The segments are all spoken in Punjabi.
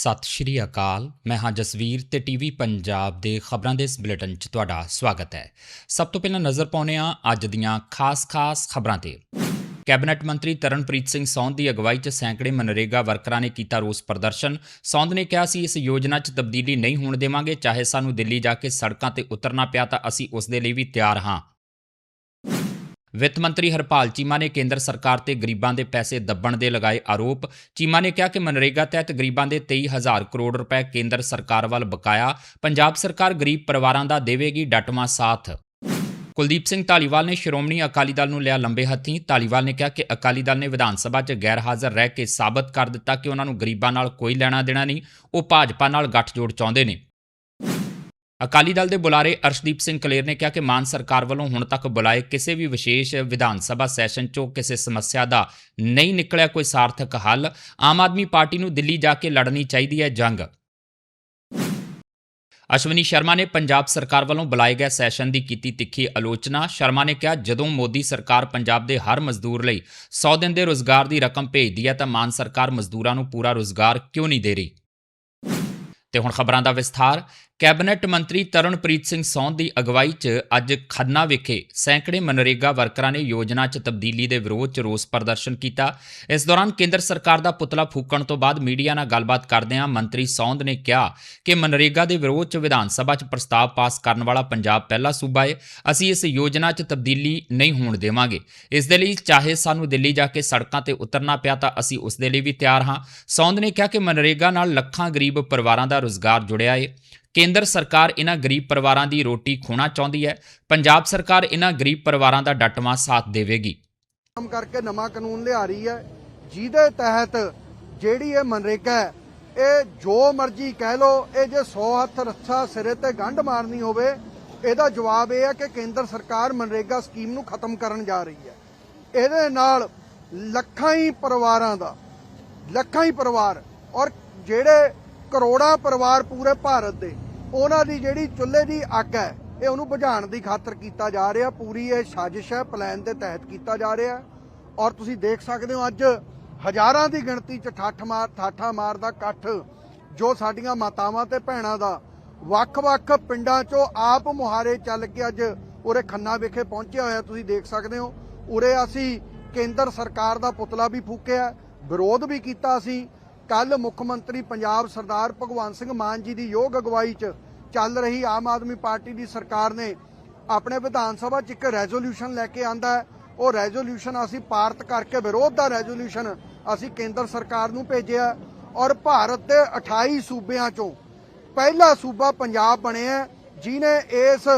ਸਤਿ ਸ਼੍ਰੀ ਅਕਾਲ। ਮੈਂ ਹਾਂ ਜਸਵੀਰ ਤੇ ਟੀਵੀ ਪੰਜਾਬ ਦੇ ਖਬਰਾਂ ਦੇ ਇਸ ਬੁਲੇਟਿਨ 'ਚ ਤੁਹਾਡਾ ਸਵਾਗਤ ਹੈ। ਸਭ ਤੋਂ ਪਹਿਲਾਂ ਨਜ਼ਰ ਪਾਉਂਦੇ ਹਾਂ ਅੱਜ ਦੀਆਂ ਖਾਸ-ਖਾਸ ਖਬਰਾਂ ਤੇ। ਕੈਬਨਿਟ ਮੰਤਰੀ ਤਰਨਪ੍ਰੀਤ ਸਿੰਘ ਸੌਂਦ ਦੀ ਅਗਵਾਈ 'ਚ ਸੈਂਕੜੇ ਮਨਰੇਗਾ ਵਰਕਰਾਂ ਨੇ ਕੀਤਾ ਰੋਸ ਪ੍ਰਦਰਸ਼ਨ। ਸੌਂਦ ਨੇ ਕਿਹਾ ਸੀ, ਇਸ ਯੋਜਨਾ 'ਚ ਤਬਦੀਲੀ ਨਹੀਂ ਹੋਣ ਦੇਵਾਂਗੇ। ਚਾਹੇ ਸਾਨੂੰ ਦਿੱਲੀ ਜਾ ਕੇ ਸੜਕਾਂ ਤੇ ਉਤਰਨਾ ਪਿਆ ਤਾਂ ਅਸੀਂ ਉਸ ਦੇ ਲਈ ਵੀ ਤਿਆਰ ਹਾਂ। ਵਿੱਤ ਮੰਤਰੀ ਹਰਪਾਲ ਚੀਮਾ ਨੇ ਕੇਂਦਰ ਸਰਕਾਰ ਤੇ ਗਰੀਬਾਂ ਦੇ ਪੈਸੇ ਦੱਬਣ ਦੇ ਲਗਾਏ ਆਰੋਪ। ਚੀਮਾ ਨੇ ਕਿਹਾ ਕਿ ਮਨਰੇਗਾ ਤਹਿਤ ਗਰੀਬਾਂ ਦੇ 23000 ਕਰੋੜ ਰੁਪਏ ਕੇਂਦਰ ਸਰਕਾਰ ਵੱਲ ਬਕਾਇਆ। ਪੰਜਾਬ ਸਰਕਾਰ ਗਰੀਬ ਪਰਿਵਾਰਾਂ ਦਾ ਦੇਵੇਗੀ ਡਟਵਾਂ ਸਾਥ। ਕੁਲਦੀਪ ਸਿੰਘ ਢਾਲੀਵਾਲ ਨੇ ਸ਼੍ਰੋਮਣੀ ਅਕਾਲੀ ਦਲ ਨੂੰ ਲਿਆ ਲੰਬੇ ਹੱਥੀਂ। ਢਾਲੀਵਾਲ ਨੇ ਕਿਹਾ ਕਿ ਅਕਾਲੀ ਦਲ ਨੇ ਵਿਧਾਨ ਸਭਾ 'ਚ ਗੈਰ ਹਾਜ਼ਰ ਰਹਿ ਕੇ ਸਾਬਤ ਕਰ ਦਿੱਤਾ ਕਿ ਉਹਨਾਂ ਨੂੰ ਗਰੀਬਾਂ ਨਾਲ ਕੋਈ ਲੈਣਾ ਦੇਣਾ ਨਹੀਂ। ਉਹ ਭਾਜਪਾ ਨਾਲ ਗੱਠਜੋੜ ਚਾਹੁੰਦੇ ਨੇ। ਅਕਾਲੀ ਦਲ ਦੇ ਬੁਲਾਰੇ ਅਰਸ਼ਦੀਪ ਸਿੰਘ ਕਲੇਰ ਨੇ ਕਿਹਾ ਕਿ ਮਾਨ ਸਰਕਾਰ ਵੱਲੋਂ ਹੁਣ ਤੱਕ ਬੁਲਾਏ ਕਿਸੇ ਵੀ ਵਿਸ਼ੇਸ਼ ਵਿਧਾਨ ਸਭਾ ਸੈਸ਼ਨ 'ਚੋਂ ਕਿਸੇ ਸਮੱਸਿਆ ਦਾ ਨਹੀਂ ਨਿਕਲਿਆ ਕੋਈ ਸਾਰਥਕ ਹੱਲ। ਆਮ ਆਦਮੀ ਪਾਰਟੀ ਨੂੰ ਦਿੱਲੀ ਜਾ ਕੇ ਲੜਨੀ ਚਾਹੀਦੀ ਹੈ ਜੰਗ। ਅਸ਼ਵਨੀ ਸ਼ਰਮਾ ਨੇ ਪੰਜਾਬ ਸਰਕਾਰ ਵੱਲੋਂ ਬੁਲਾਏ ਗਏ ਸੈਸ਼ਨ ਦੀ ਕੀਤੀ ਤਿੱਖੀ ਆਲੋਚਨਾ। ਸ਼ਰਮਾ ਨੇ ਕਿਹਾ, ਜਦੋਂ ਮੋਦੀ ਸਰਕਾਰ ਪੰਜਾਬ ਦੇ ਹਰ ਮਜ਼ਦੂਰ ਲਈ 100 ਦਿਨ ਦੇ ਰੋਜ਼ਗਾਰ ਦੀ ਰਕਮ ਭੇਜਦੀ ਹੈ, ਤਾਂ ਮਾਨ ਸਰਕਾਰ ਮਜ਼ਦੂਰਾਂ ਨੂੰ ਪੂਰਾ ਰੋਜ਼ਗਾਰ ਕਿਉਂ ਨਹੀਂ ਦੇ ਰਹੀ? ਤੇ ਹੁਣ ਖਬਰਾਂ ਦਾ ਵਿਸਥਾਰ। ਕੈਬਨਿਟ ਮੰਤਰੀ ਤਰਨਪ੍ਰੀਤ ਸਿੰਘ ਸੌਂਦ ਦੀ ਅਗਵਾਈ 'ਚ ਅੱਜ ਖੰਨਾ ਵਿਖੇ ਸੈਂਕੜੇ ਮਨਰੇਗਾ ਵਰਕਰਾਂ ਨੇ ਯੋਜਨਾ 'ਚ ਤਬਦੀਲੀ ਦੇ ਵਿਰੋਧ 'ਚ ਰੋਸ ਪ੍ਰਦਰਸ਼ਨ ਕੀਤਾ। ਇਸ ਦੌਰਾਨ ਕੇਂਦਰ ਸਰਕਾਰ ਦਾ ਪੁਤਲਾ ਫੂਕਣ ਤੋਂ ਬਾਅਦ ਮੀਡੀਆ ਨਾਲ ਗੱਲਬਾਤ ਕਰਦਿਆਂ ਮੰਤਰੀ ਸੌਂਦ ਨੇ ਕਿਹਾ ਕਿ ਮਨਰੇਗਾ ਦੇ ਵਿਰੋਧ 'ਚ ਵਿਧਾਨ ਸਭਾ 'ਚ ਪ੍ਰਸਤਾਵ ਪਾਸ ਕਰਨ ਵਾਲਾ ਪੰਜਾਬ ਪਹਿਲਾ ਸੂਬਾ ਹੈ ਅਸੀਂ ਇਸ ਯੋਜਨਾ 'ਚ ਤਬਦੀਲੀ ਨਹੀਂ ਹੋਣ ਦੇਵਾਂਗੇ। ਇਸ ਦੇ ਲਈ ਚਾਹੇ ਸਾਨੂੰ ਦਿੱਲੀ ਜਾ ਕੇ ਸੜਕਾਂ ਤੇ ਉਤਰਨਾ ਪਿਆ ਤਾਂ ਅਸੀਂ ਉਸ ਦੇ ਲਈ ਵੀ ਤਿਆਰ ਹਾਂ। ਸੌਂਦ ਨੇ ਕਿਹਾ ਕਿ ਮਨਰੇਗਾ ਨਾਲ ਲੱਖਾਂ ਗਰੀਬ ਪਰਿਵਾਰਾਂ ਦਾ ਰੁਜ਼ਗਾਰ ਜੁੜਿਆ ਹੈ ਕੇਂਦਰ ਸਰਕਾਰ ਇਹਨਾਂ ਗਰੀਬ ਪਰਿਵਾਰਾਂ ਦੀ ਰੋਟੀ ਖੋਣਾ ਚਾਹੁੰਦੀ ਹੈ। ਪੰਜਾਬ ਸਰਕਾਰ ਇਹਨਾਂ ਗਰੀਬ ਪਰਿਵਾਰਾਂ ਦਾ ਡਟਵਾਂ ਸਾਥ ਦੇਵੇਗੀ। ਕੰਮ ਕਰਕੇ ਨਵਾਂ ਕਾਨੂੰਨ ਲਿਆ ਰਹੀ ਹੈ। ਜਿਹਦੇ ਤਹਿਤ ਜਿਹੜੀ ਇਹ ਮਨਰੇਗਾ ਹੈ, ਇਹ ਜੋ ਮਰਜ਼ੀ ਕਹਿ ਲੋ ਇਹ ਜੇ 100 ਹੱਥ ਰੱਛਾ ਸਿਰੇ ਤੇ ਗੰਢ ਮਾਰਨੀ ਹੋਵੇ, ਇਹਦਾ ਜਵਾਬ ਇਹ ਹੈ ਕਿ ਕੇਂਦਰ ਸਰਕਾਰ ਮਨਰੇਗਾ ਸਕੀਮ ਨੂੰ ਖਤਮ ਕਰਨ ਜਾ ਰਹੀ ਹੈ। ਇਹਦੇ ਨਾਲ ਲੱਖਾਂ ਹੀ ਪਰਿਵਾਰਾਂ ਦਾ, ਲੱਖਾਂ ਹੀ ਪਰਿਵਾਰ ਔਰ ਜਿਹੜੇ ਕਰੋੜਾਂ ਪਰਿਵਾਰ ਪੂਰੇ ਭਾਰਤ ਦੇ। ਉਹਨਾਂ ਦੀ ਜਿਹੜੀ ਚੁੱਲ੍ਹੇ ਦੀ ਅੱਗ ਹੈ, ਇਹ ਉਹਨੂੰ ਬੁਝਾਉਣ ਦੀ ਖਾਤਰ ਕੀਤਾ ਜਾ ਰਿਹਾ। ਪੂਰੀ ਇਹ ਸਾਜ਼ਿਸ਼ ਹੈ, ਪਲਾਨ ਦੇ ਤਹਿਤ ਕੀਤਾ ਜਾ ਰਿਹਾ ਔਰ ਤੁਸੀਂ ਦੇਖ ਸਕਦੇ ਹੋ ਅੱਜ ਹਜ਼ਾਰਾਂ ਦੀ ਗਿਣਤੀ 'ਚ ਠੱਠ ਮਾਰ, ਠਾਠਾ ਮਾਰ ਦਾ ਇਕੱਠ ਜੋ ਸਾਡੀਆਂ ਮਾਤਾਵਾਂ ਤੇ ਭੈਣਾਂ ਦਾ। ਵੱਖ-ਵੱਖ ਪਿੰਡਾਂ 'ਚੋਂ ਆਪ ਮੁਹਾਰੇ ਚੱਲ ਕੇ ਅੱਜ ਉਰੇ ਖੰਨਾ ਵਿਖੇ ਪਹੁੰਚਿਆ ਹੋਇਆ, ਤੁਸੀਂ ਦੇਖ ਸਕਦੇ ਹੋ। ਉਰੇ ਅਸੀਂ ਕੇਂਦਰ ਸਰਕਾਰ ਦਾ ਪੁਤਲਾ ਵੀ ਫੂਕਿਆ, ਵਿਰੋਧ ਵੀ ਕੀਤਾ ਅਸੀਂ। ਕੱਲ ਮੁੱਖ ਮੰਤਰੀ ਪੰਜਾਬ ਸਰਦਾਰ ਭਗਵੰਤ ਸਿੰਘ ਮਾਨ ਜੀ ਦੀ ਯੋਗ ਅਗਵਾਈ 'ਚ ਚੱਲ ਰਹੀ ਆਮ ਆਦਮੀ ਪਾਰਟੀ ਦੀ ਸਰਕਾਰ ਨੇ ਆਪਣੇ ਵਿਧਾਨ ਸਭਾ 'ਚ ਇੱਕ ਰੈਜ਼ੋਲੂਸ਼ਨ ਲੈ ਕੇ ਆਂਦਾ ਹੈ। ਉਹ ਰੈਜ਼ੋਲੂਸ਼ਨ ਅਸੀਂ ਪਾਰਤ ਕਰਕੇ, ਵਿਰੋਧ ਦਾ ਰੈਜ਼ੋਲੂਸ਼ਨ ਅਸੀਂ ਕੇਂਦਰ ਸਰਕਾਰ ਨੂੰ ਭੇਜਿਆ ਔਰ ਭਾਰਤ ਦੇ 28 ਸੂਬਿਆਂ 'ਚੋਂ ਪਹਿਲਾ ਸੂਬਾ ਪੰਜਾਬ ਬਣਿਆ ਜਿਨੇ ਇਸ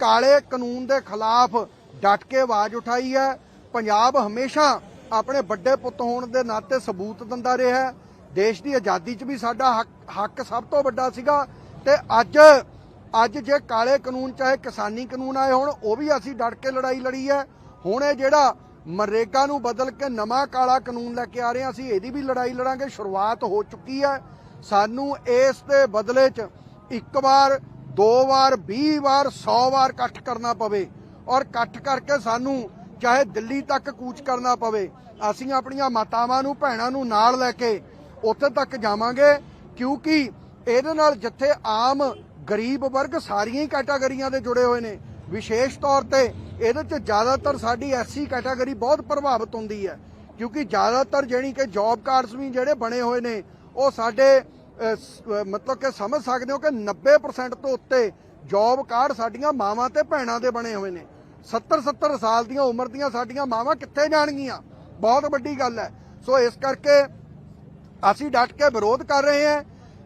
ਕਾਲੇ ਕਾਨੂੰਨ ਦੇ ਖਿਲਾਫ ਡਟ ਕੇ ਆਵਾਜ਼ ਉਠਾਈ ਹੈ। ਪੰਜਾਬ ਹਮੇਸ਼ਾ ਆਪਣੇ ਵੱਡੇ ਪੁੱਤ ਹੋਣ ਦੇ ਨਾਤੇ ਸਬੂਤ ਦਿੰਦਾ ਰਿਹਾ ਹੈ। ਦੇਸ਼ ਦੀ ਆਜ਼ਾਦੀ 'ਚ ਵੀ ਸਾਡਾ ਹੱਕ ਹੱਕ ਸਭ ਤੋਂ ਵੱਡਾ ਸੀਗਾ ਤੇ ਅੱਜ ਅੱਜ ਜੇ ਕਾਲੇ ਕਾਨੂੰਨ ਚਾਹੇ ਕਿਸਾਨੀ ਕਾਨੂੰਨ ਆਏ ਹੋਣ, ਉਹ ਵੀ ਅਸੀਂ ਡਟ ਕੇ ਲੜਾਈ ਲੜੀ ਹੈ। ਹੁਣ ਇਹ ਜਿਹੜਾ ਮਰੇਗਾ ਨੂੰ ਬਦਲ ਕੇ ਨਵਾਂ ਕਾਲਾ ਕਾਨੂੰਨ ਲੈ ਕੇ ਆ ਰਹੇ ਹਾਂ ਅਸੀਂ, ਇਹਦੀ ਵੀ ਲੜਾਈ ਲੜਾਂਗੇ, ਸ਼ੁਰੂਆਤ ਹੋ ਚੁੱਕੀ ਹੈ। ਸਾਨੂੰ ਇਸ ਦੇ ਬਦਲੇ 'ਚ ਇੱਕ ਵਾਰ, ਦੋ ਵਾਰ 20 ਵਾਰ 100 ਵਾਰ ਇਕੱਠ ਕਰਨਾ ਪਵੇ ਔਰ ਇਕੱਠ ਕਰਕੇ ਸਾਨੂੰ ਚਾਹੇ ਦਿੱਲੀ ਤੱਕ ਕੂਚ ਕਰਨਾ ਪਵੇ, ਅਸੀਂ ਆਪਣੀਆਂ ਮਾਤਾਵਾਂ ਨੂੰ, ਭੈਣਾਂ ਨੂੰ ਨਾਲ ਲੈ ਕੇ ਉੱਥੇ ਤੱਕ ਜਾਵਾਂਗੇ, ਕਿਉਂਕਿ ਇਹਦੇ ਨਾਲ ਜਿੱਥੇ ਆਮ ਗਰੀਬ ਵਰਗ ਸਾਰੀਆਂ ਹੀ ਕੈਟਾਗਰੀਆਂ ਦੇ ਜੁੜੇ ਹੋਏ ਨੇ। ਵਿਸ਼ੇਸ਼ ਤੌਰ ਤੇ ਇਹਦੇ 'ਚ ਜ਼ਿਆਦਾਤਰ ਸਾਡੀ ਐਸਸੀ ਕੈਟਾਗਰੀ ਬਹੁਤ ਪ੍ਰਭਾਵਿਤ ਹੁੰਦੀ ਹੈ, ਕਿਉਂਕਿ ਜ਼ਿਆਦਾਤਰ ਜਿਹੜੀ ਕਿ ਜੌਬ ਕਾਰਡਸ ਵੀ ਜਿਹੜੇ ਬਣੇ ਹੋਏ ਨੇ, ਉਹ ਸਾਡੇ ਮਤਲਬ ਕਿ ਸਮਝ ਸਕਦੇ ਹੋ ਕਿ 90% ਤੋਂ ਉੱਤੇ ਜੌਬ ਕਾਰਡ ਸਾਡੀਆਂ ਮਾਵਾਂ ਤੇ ਭੈਣਾਂ ਦੇ ਬਣੇ ਹੋਏ ਨੇ। 70 70 ਸਾਲ ਦੀਆਂ ਉਮਰ ਦੀਆਂ ਸਾਡੀਆਂ ਮਾਵਾਂ ਕਿੱਥੇ ਜਾਣਗੀਆਂ? ਬਹੁਤ ਵੱਡੀ ਗੱਲ ਹੈ। ਸੋ ਇਸ ਕਰਕੇ ਅਸੀਂ ਡਟ ਕੇ ਵਿਰੋਧ ਕਰ ਰਹੇ ਹਾਂ।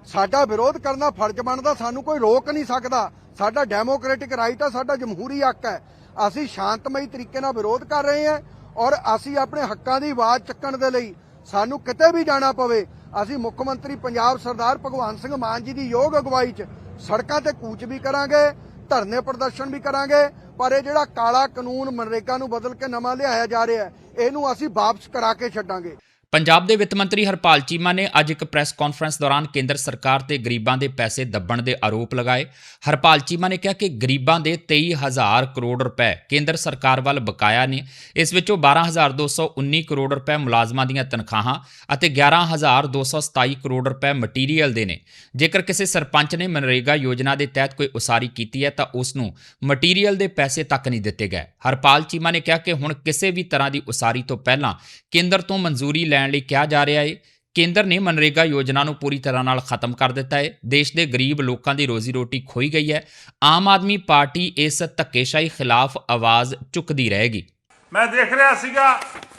ਸਾਡਾ ਵਿਰੋਧ ਕਰਨਾ ਫਰਜ਼ ਬਣਦਾ, ਸਾਨੂੰ ਕੋਈ ਰੋਕ ਨਹੀਂ ਸਕਦਾ। ਸਾਡਾ ਡੈਮੋਕ੍ਰੈਟਿਕ ਰਾਈਟ ਹੈ ਸਾਡਾ ਜਮਹੂਰੀ ਹੱਕ ਹੈ। ਅਸੀਂ ਸ਼ਾਂਤਮਈ ਤਰੀਕੇ ਨਾਲ ਵਿਰੋਧ ਕਰ ਰਹੇ ਹਾਂ ਔਰ ਅਸੀਂ ਆਪਣੇ ਹੱਕਾਂ ਦੀ ਆਵਾਜ਼ ਚੱਕਣ ਦੇ ਲਈ ਸਾਨੂੰ ਕਿਤੇ ਵੀ ਜਾਣਾ ਪਵੇ, ਅਸੀਂ ਮੁੱਖ ਮੰਤਰੀ ਪੰਜਾਬ ਸਰਦਾਰ ਭਗਵੰਤ ਸਿੰਘ ਮਾਨ ਜੀ ਦੀ ਯੋਗ ਅਗਵਾਈ 'ਚ ਸੜਕਾਂ ਤੇ ਕੂਚ ਵੀ ਕਰਾਂਗੇ, ਧਰਨੇ ਪ੍ਰਦਰਸ਼ਨ ਵੀ ਕਰਾਂਗੇ, ਪਰ ਇਹ ਜਿਹੜਾ ਕਾਲਾ ਕਾਨੂੰਨ ਮਨਰੇਗਾ ਨੂੰ ਬਦਲ ਕੇ ਨਵਾਂ ਲਿਆਇਆ ਜਾ ਰਿਹਾ, ਇਹਨੂੰ ਅਸੀਂ ਵਾਪਸ ਕਰਾ ਕੇ ਛੱਡਾਂਗੇ। ਪੰਜਾਬ ਦੇ ਵਿੱਤ ਮੰਤਰੀ ਹਰਪਾਲ ਚੀਮਾ ਨੇ ਅੱਜ ਇੱਕ ਪ੍ਰੈਸ ਕਾਨਫਰੰਸ ਦੌਰਾਨ ਕੇਂਦਰ ਸਰਕਾਰ ਤੇ ਗਰੀਬਾਂ ਦੇ ਪੈਸੇ ਦੱਬਣ ਦੇ ਆਰੋਪ ਲਗਾਏ। ਹਰਪਾਲ ਚੀਮਾ ਨੇ ਕਿਹਾ ਕਿ ਗਰੀਬਾਂ ਦੇ 23000 ਕਰੋੜ ਰੁਪਏ ਕੇਂਦਰ ਸਰਕਾਰ ਵੱਲ ਬਕਾਇਆ ਨੇ। ਇਸ ਵਿੱਚੋਂ 12219 ਕਰੋੜ ਰੁਪਏ ਮੁਲਾਜ਼ਮਾਂ ਦੀਆਂ ਤਨਖਾਹਾਂ ਅਤੇ 11227 ਕਰੋੜ ਰੁਪਏ ਮਟੀਰੀਅਲ ਦੇ ਨੇ। ਜੇਕਰ ਕਿਸੇ ਸਰਪੰਚ ਨੇ ਮਨਰੇਗਾ ਯੋਜਨਾ ਦੇ ਤਹਿਤ ਕੋਈ ਉਸਾਰੀ ਕੀਤੀ ਹੈ ਤਾਂ ਉਸ ਨੂੰ ਮਟੀਰੀਅਲ ਦੇ ਪੈਸੇ ਤੱਕ ਨਹੀਂ ਦਿੱਤੇ ਗਏ। ਹਰਪਾਲ ਚੀਮਾ ਨੇ ਕਿਹਾ ਕਿ ਹੁਣ ਕਿਸੇ ਵੀ ਤਰ੍ਹਾਂ ਦੀ ਉਸਾਰੀ ਤੋਂ ਪਹਿਲਾਂ ਕੇਂਦਰ ਤੋਂ ਮਨਜ਼ੂਰੀ ਲੈਣ ਲਈ ਕਿਹਾ ਜਾ ਰਿਹਾ ਹੈ ਕੇਂਦਰ ਨੇ ਮਨਰੇਗਾ ਯੋਜਨਾ ਨੂੰ ਪੂਰੀ ਤਰ੍ਹਾਂ ਨਾਲ ਖਤਮ ਕਰ ਦਿੱਤਾ ਹੈ ਦੇਸ਼ ਦੇ ਗਰੀਬ ਲੋਕਾਂ ਦੀ ਰੋਜ਼ੀ ਰੋਟੀ ਖੋਈ ਗਈ ਹੈ। ਆਮ ਆਦਮੀ ਪਾਰਟੀ ਇਸ ਧੱਕੇਸ਼ਾਹੀ ਖਿਲਾਫ ਆਵਾਜ਼ ਚੁੱਕਦੀ ਰਹੇਗੀ। ਮੈਂ ਦੇਖ ਰਿਹਾ ਸੀਗਾ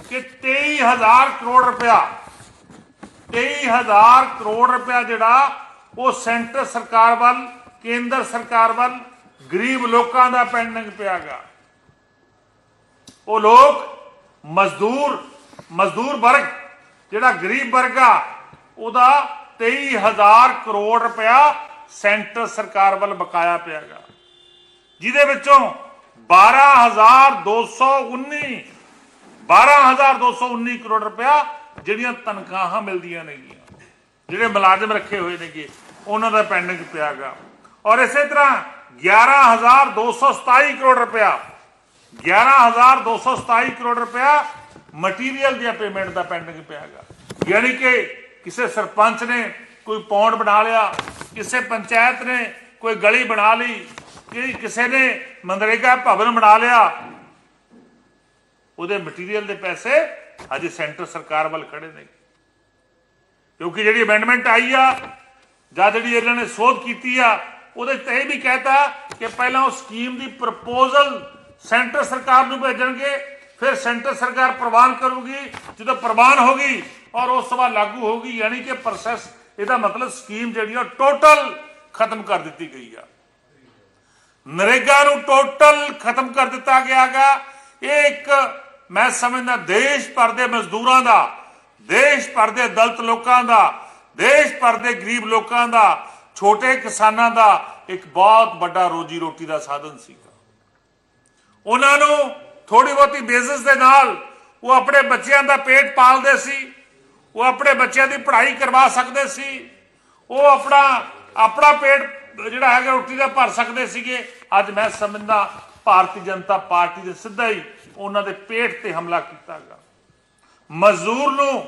ਕਿ 23000 ਕਰੋੜ ਰੁਪਇਆ 23000 ਕਰੋੜ ਰੁਪਇਆ ਜਿਹੜਾ ਉਹ ਸੈਂਟਰ ਸਰਕਾਰ ਵੱਲ, ਕੇਂਦਰ ਸਰਕਾਰ ਵੱਲ ਗਰੀਬ ਲੋਕਾਂ ਦਾ ਪੈਂਡਿੰਗ ਪਿਆਗਾ। ਉਹ ਲੋਕ ਮਜ਼ਦੂਰ ਮਜ਼ਦੂਰ ਵਰਗ ਜਿਹੜਾ ਗਰੀਬ ਵਰਗ ਆ, ਉਹਦਾ 23000 ਕਰੋੜ ਰੁਪਇਆ ਸੈਂਟਰ ਸਰਕਾਰ ਵੱਲ ਬਕਾਇਆ ਪਿਆਗਾ। ਜਿਹਦੇ ਵਿੱਚੋਂ 12219 12219 ਕਰੋੜ ਰੁਪਇਆ ਜਿਹੜੀਆਂ ਤਨਖਾਹਾਂ ਮਿਲਦੀਆਂ ਨੇਗੀਆਂ, ਜਿਹੜੇ ਮੁਲਾਜ਼ਮ ਰੱਖੇ ਹੋਏ ਨੇਗੇ, ਉਹਨਾਂ ਦਾ ਪੈਂਡਿੰਗ ਪਿਆਗਾ। ਔਰ ਇਸੇ ਤਰ੍ਹਾਂ 11227 ਕਰੋੜ ਰੁਪਇਆ 11227 ਕਰੋੜ ਰੁਪਇਆ ਮਟੀਰੀਅਲ ਦੀਆਂ ਪੇਮੈਂਟ ਦਾ ਪੈਂਡਿੰਗ ਪਿਆ ਪਿਆਗਾ। ਯਾਨੀ ਕਿ ਕਿਸੇ ਸਰਪੰਚ ਨੇ ਕੋਈ ਪੌਂਡ ਬਣਾ ਲਿਆ, ਕਿਸੇ ਪੰਚਾਇਤ ਨੇ ਕੋਈ ਗਲੀ ਬਣਾ ਲਈ, ਕਿ ਕਿਸੇ ਨੇ ਮਨਰੇਗਾ ਭਵਨ ਬਣਾ ਲਿਆ, ਉਹਦੇ ਮਟੀਰੀਅਲ ਦੇ ਪੈਸੇ ਅਜੇ ਸੈਂਟਰ ਸਰਕਾਰ ਵੱਲ ਖੜੇ ਨੇ। ਕਿਉਂਕਿ ਜਿਹੜੀ ਅਮੈਂਡਮੈਂਟ ਆਈ ਆ, ਜਾਂ ਜਿਹੜੀ ਇਹਨਾਂ ਨੇ ਸੋਧ ਕੀਤੀ ਆ, ਉਹਦੇ ਤੇ ਇਹ ਵੀ ਕਹਿਤਾ ਕਿ ਪਹਿਲਾਂ ਉਹ ਸਕੀਮ ਦੀ ਪ੍ਰਪੋਜ਼ਲ ਸੈਂਟਰ ਸਰਕਾਰ ਨੂੰ ਭੇਜਣਗੇ ਫਿਰ ਸੈਂਟਰ ਸਰਕਾਰ ਪ੍ਰਵਾਨ ਕਰੂਗੀ, ਜਦੋਂ ਪ੍ਰਵਾਨ ਹੋਗੀ ਔਰ ਉਸ ਤੋਂ ਬਾਅਦ ਲਾਗੂ ਹੋਗੀ ਯਾਨੀ ਕਿ ਪ੍ਰੋਸੈਸ ਇਹਦਾ ਮਤਲਬ ਸਕੀਮ ਜਿਹੜੀ ਆ ਟੋਟਲ ਖਤਮ ਕਰ ਦਿੱਤੀ ਗਈ ਆ। ਨਰੇਗਾ ਨੂੰ ਟੋਟਲ ਖਤਮ ਕਰ ਦਿੱਤਾ ਗਿਆਗਾ ਇਹ ਇੱਕ ਮੈਂ ਸਮਝਦਾ ਦੇਸ਼ ਭਰ ਦੇ ਮਜ਼ਦੂਰਾਂ ਦਾ, ਦੇਸ਼ ਭਰ ਦੇ ਦਲਤ ਲੋਕਾਂ ਦਾ, ਦੇਸ਼ ਭਰ ਦੇ ਗਰੀਬ ਲੋਕਾਂ ਦਾ, ਛੋਟੇ ਕਿਸਾਨਾਂ ਦਾ ਇੱਕ ਬਹੁਤ ਵੱਡਾ ਰੋਜੀ ਰੋਟੀ ਦਾ ਸਾਧਨ ਸੀਗਾ। ਉਹਨਾਂ ਨੂੰ ਥੋੜੀ ਬਹੁਤੀ ਬਿਜ਼ਨਸ ਦੇ ਨਾਲ ਉਹ ਆਪਣੇ ਬੱਚਿਆਂ ਦਾ ਪੇਟ ਪਾਲਦੇ ਸੀ, ਉਹ ਆਪਣੇ ਬੱਚਿਆਂ ਦੀ ਪੜ੍ਹਾਈ ਕਰਵਾ ਸਕਦੇ ਸੀ, ਉਹ ਆਪਣਾ ਆਪਣਾ ਪੇਟ ਜਿਹੜਾ ਹੈਗਾ ਰੋਟੀ ਦਾ ਭਰ ਸਕਦੇ ਸੀਗੇ। ਅੱਜ ਮੈਂ ਸਮਝਦਾ ਭਾਰਤੀ ਜਨਤਾ ਪਾਰਟੀ ਦੇ ਸਿੱਧਾ ਹੀ ਉਹਨਾਂ ਦੇ ਪੇਟ ਤੇ ਹਮਲਾ ਕੀਤਾ ਗਿਆ ਮਜ਼ਦੂਰ ਨੂੰ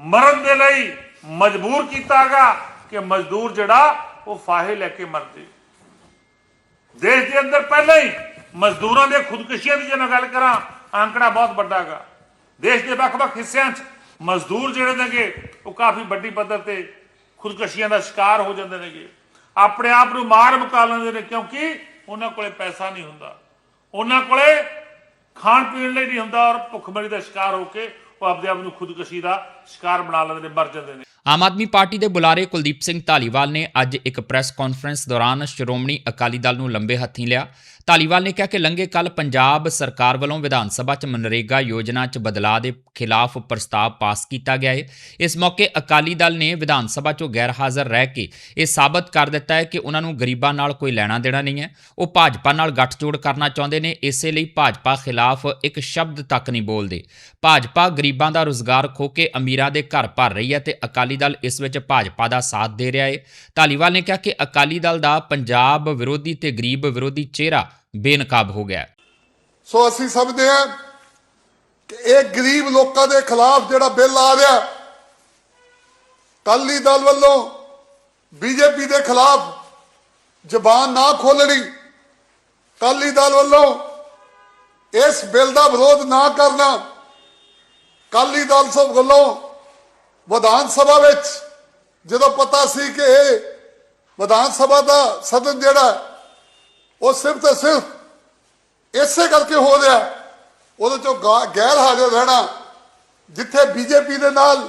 ਮਰਨ ਦੇ ਲਈ ਮਜਬੂਰ ਕੀਤਾ ਕੀਤਾਗਾ ਕਿ ਮਜ਼ਦੂਰ ਜਿਹੜਾ ਉਹ ਫਾਹੇ ਲੈ ਕੇ ਮਰ ਜੇ। ਦੇਸ਼ ਦੇ ਅੰਦਰ ਪਹਿਲਾਂ ਹੀ ਮਜ਼ਦੂਰਾਂ ਦੇ ਖੁਦਕੁਸ਼ੀਆਂ ਦੀ ਜੇ ਮੈਂ ਗੱਲ ਕਰਾਂ ਅੰਕੜਾ ਬਹੁਤ ਵੱਡਾ ਹੈਗਾ। ਦੇਸ਼ ਦੇ ਵੱਖ-ਵੱਖ ਹਿੱਸਿਆਂ 'ਚ ਮਜ਼ਦੂਰ ਜਿਹੜੇ ਨੇਗੇ, ਉਹ ਕਾਫੀ ਵੱਡੀ ਪੱਧਰ ਤੇ ਖੁਦਕੁਸ਼ੀਆਂ ਦਾ ਸ਼ਿਕਾਰ ਹੋ ਜਾਂਦੇ ਨੇਗੇ। ਆਪਣੇ ਆਪ ਨੂੰ ਮਾਰ ਮੁਕਾ ਲੈਂਦੇ ਨੇ ਕਿਉਂਕਿ ਉਹਨਾਂ ਕੋਲੇ ਪੈਸਾ ਨਹੀਂ ਹੁੰਦਾ। ਉਹਨਾਂ ਕੋਲੇ ਖਾਣ ਪੀਣ ਲਈ ਨਹੀਂ ਹੁੰਦਾ ਔਰ ਭੁੱਖਮਰੀ ਦਾ ਸ਼ਿਕਾਰ ਹੋ ਕੇ ਉਹ ਆਪਦੇ ਆਪ ਨੂੰ ਖੁਦਕੁਸ਼ੀ ਦਾ ਸ਼ਿਕਾਰ ਬਣਾ ਲੈਂਦੇ ਨੇ, ਮਰ ਜਾਂਦੇ ਨੇ। ਆਮ ਆਦਮੀ ਪਾਰਟੀ ਦੇ ਬੁਲਾਰੇ ਕੁਲਦੀਪ ਸਿੰਘ ਧਾਲੀਵਾਲ ਨੇ ਅੱਜ ਇੱਕ ਪ੍ਰੈਸ ਕਾਨਫਰੰਸ ਦੌਰਾਨ ਸ਼੍ਰੋਮਣੀ ਅਕਾਲੀ ਦਲ ਨੂੰ ਲੰਬੇ ਹੱਥੀਂ ਲਿਆ। ਧਾਲੀਵਾਲ ਨੇ ਕਿਹਾ ਕਿ ਲੰਘੇ ਕੱਲ ਪੰਜਾਬ ਸਰਕਾਰ ਵੱਲੋਂ ਵਿਧਾਨ ਸਭਾ 'ਚ ਮਨਰੇਗਾ ਯੋਜਨਾ 'ਚ ਬਦਲਾਅ ਦੇ ਖਿਲਾਫ ਪ੍ਰਸਤਾਵ ਪਾਸ ਕੀਤਾ ਗਿਆ ਹੈ ਇਸ ਮੌਕੇ ਅਕਾਲੀ ਦਲ ਨੇ ਵਿਧਾਨ ਸਭਾ 'ਚੋਂ ਗੈਰ ਹਾਜ਼ਰ ਰਹਿ ਕੇ ਇਹ ਸਾਬਤ ਕਰ ਦਿੱਤਾ ਹੈ ਕਿ ਉਹਨਾਂ ਨੂੰ ਗਰੀਬਾਂ ਨਾਲ ਕੋਈ ਲੈਣਾ ਦੇਣਾ ਨਹੀਂ ਹੈ। ਉਹ ਭਾਜਪਾ ਨਾਲ ਗੱਠਜੋੜ ਕਰਨਾ ਚਾਹੁੰਦੇ ਨੇ, ਇਸੇ ਲਈ ਭਾਜਪਾ ਖਿਲਾਫ ਇੱਕ ਸ਼ਬਦ ਤੱਕ ਨਹੀਂ ਬੋਲਦੇ। ਭਾਜਪਾ ਗਰੀਬਾਂ ਦਾ ਰੁਜ਼ਗਾਰ ਖੋ ਕੇ ਅਮੀਰਾਂ ਦੇ ਘਰ ਭਰ ਰਹੀ ਹੈ ਤੇ ਅਕਾਲੀ ਦਲ ਇਸ ਵਿੱਚ ਭਾਜਪਾ ਦਾ ਸਾਥ ਦੇ ਰਿਹਾ ਹੈ ਧਾਲੀਵਾਲ ਨੇ ਕਿਹਾ ਕਿ ਅਕਾਲੀ ਦਲ ਦਾ ਪੰਜਾਬ ਵਿਰੋਧੀ ਤੇ ਗਰੀਬ ਵਿਰੋਧੀ ਚਿਹਰਾ ਬੇਨਕਾਬ ਹੋ ਗਿਆ ਸੋ ਅਸੀਂ ਸਮਝਦੇ ਹਾਂ ਕਿ ਇਹ ਗਰੀਬ ਲੋਕਾਂ ਦੇ ਖਿਲਾਫ ਜਿਹੜਾ ਬਿੱਲ ਆ ਰਿਹਾ, ਅਕਾਲੀ ਦਲ ਵੱਲੋਂ ਬੀਜੇਪੀ ਦੇ ਖਿਲਾਫ ਜ਼ਬਾਨ ਨਾ ਖੋਲਣੀ ਅਕਾਲੀ ਦਲ ਵੱਲੋਂ ਇਸ ਬਿੱਲ ਦਾ ਵਿਰੋਧ ਨਾ ਕਰਨਾ, ਅਕਾਲੀ ਦਲ ਸਭ ਵੱਲੋਂ ਵਿਧਾਨ ਸਭਾ ਵਿੱਚ ਜਦੋਂ ਪਤਾ ਸੀ ਕਿ ਇਹ ਵਿਧਾਨ ਸਭਾ ਦਾ ਸਦਨ ਜਿਹੜਾ ਉਹ ਸਿਰਫ ਤੇ ਸਿਰਫ ਇਸੇ ਕਰਕੇ ਹੋ ਰਿਹਾ ਉਹਦੇ ਚੋਂ ਗਾ- ਗੈਰ ਹਾਜ਼ਰ ਰਹਿਣਾ, ਜਿੱਥੇ ਬੀਜੇਪੀ ਦੇ ਨਾਲ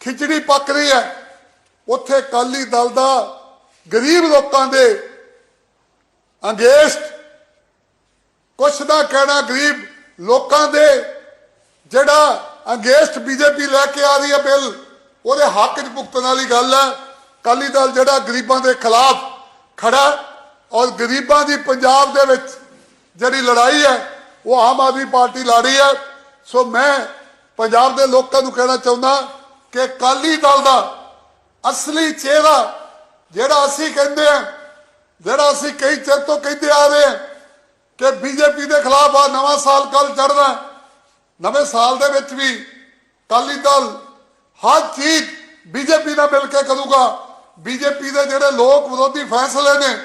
ਖਿਚੜੀ ਪੱਕ ਰਹੀ ਹੈ, ਉੱਥੇ ਕਾਲੀ ਦਲ ਦਾ ਗਰੀਬ ਲੋਕਾਂ ਦੇ ਅੰਗੇਸ਼ਟ ਕੁਛ ਨਾ ਕਹਿਣਾ, ਗਰੀਬ ਲੋਕਾਂ ਦੇ ਜਿਹੜਾ ਅੰਗੇਸ਼ਟ ਬੀਜੇਪੀ ਲੈ ਕੇ ਆ ਰਹੀ ਹੈ ਬਿੱਲ, ਉਹਦੇ ਹੱਕ 'ਚ ਭੁਗਤਣ ਵਾਲੀ ਗੱਲ ਹੈ ਕਾਲੀ ਦਲ ਜਿਹੜਾ ਗਰੀਬਾਂ ਦੇ ਖਿਲਾਫ ਖੜਾ, ਔਰ ਗਰੀਬਾਂ ਦੀ ਪੰਜਾਬ ਦੇ ਵਿੱਚ ਜਿਹੜੀ ਲੜਾਈ ਹੈ ਉਹ ਆਮ ਆਦਮੀ ਪਾਰਟੀ ਲੜ ਰਹੀ ਹੈ ਸੋ ਮੈਂ ਪੰਜਾਬ ਦੇ ਲੋਕਾਂ ਨੂੰ ਕਹਿਣਾ ਚਾਹੁੰਦਾ ਕਿ ਅਕਾਲੀ ਦਲ ਦਾ ਅਸਲੀ ਚਿਹਰਾ ਜਿਹੜਾ ਅਸੀਂ ਕਹਿੰਦੇ ਆ, ਜਿਹੜਾ ਅਸੀਂ ਕਈ ਚਿਰ ਤੋਂ ਕਹਿੰਦੇ ਆ ਰਹੇ ਹਾਂ ਕਿ ਬੀਜੇਪੀ ਦੇ ਖਿਲਾਫ ਆ, ਨਵਾਂ ਸਾਲ ਕੱਲ ਚੜ੍ਹਦਾ ਨਵੇਂ ਸਾਲ ਦੇ ਵਿੱਚ ਵੀ ਅਕਾਲੀ ਦਲ ਹਰ ਚੀਜ਼ ਬੀਜੇਪੀ ਨਾਲ ਮਿਲ ਕੇ ਕਰੂਗਾ। ਬੀਜੇਪੀ ਦੇ ਜਿਹੜੇ ਲੋਕ ਵਿਰੋਧੀ ਫੈਸਲੇ ਨੇ,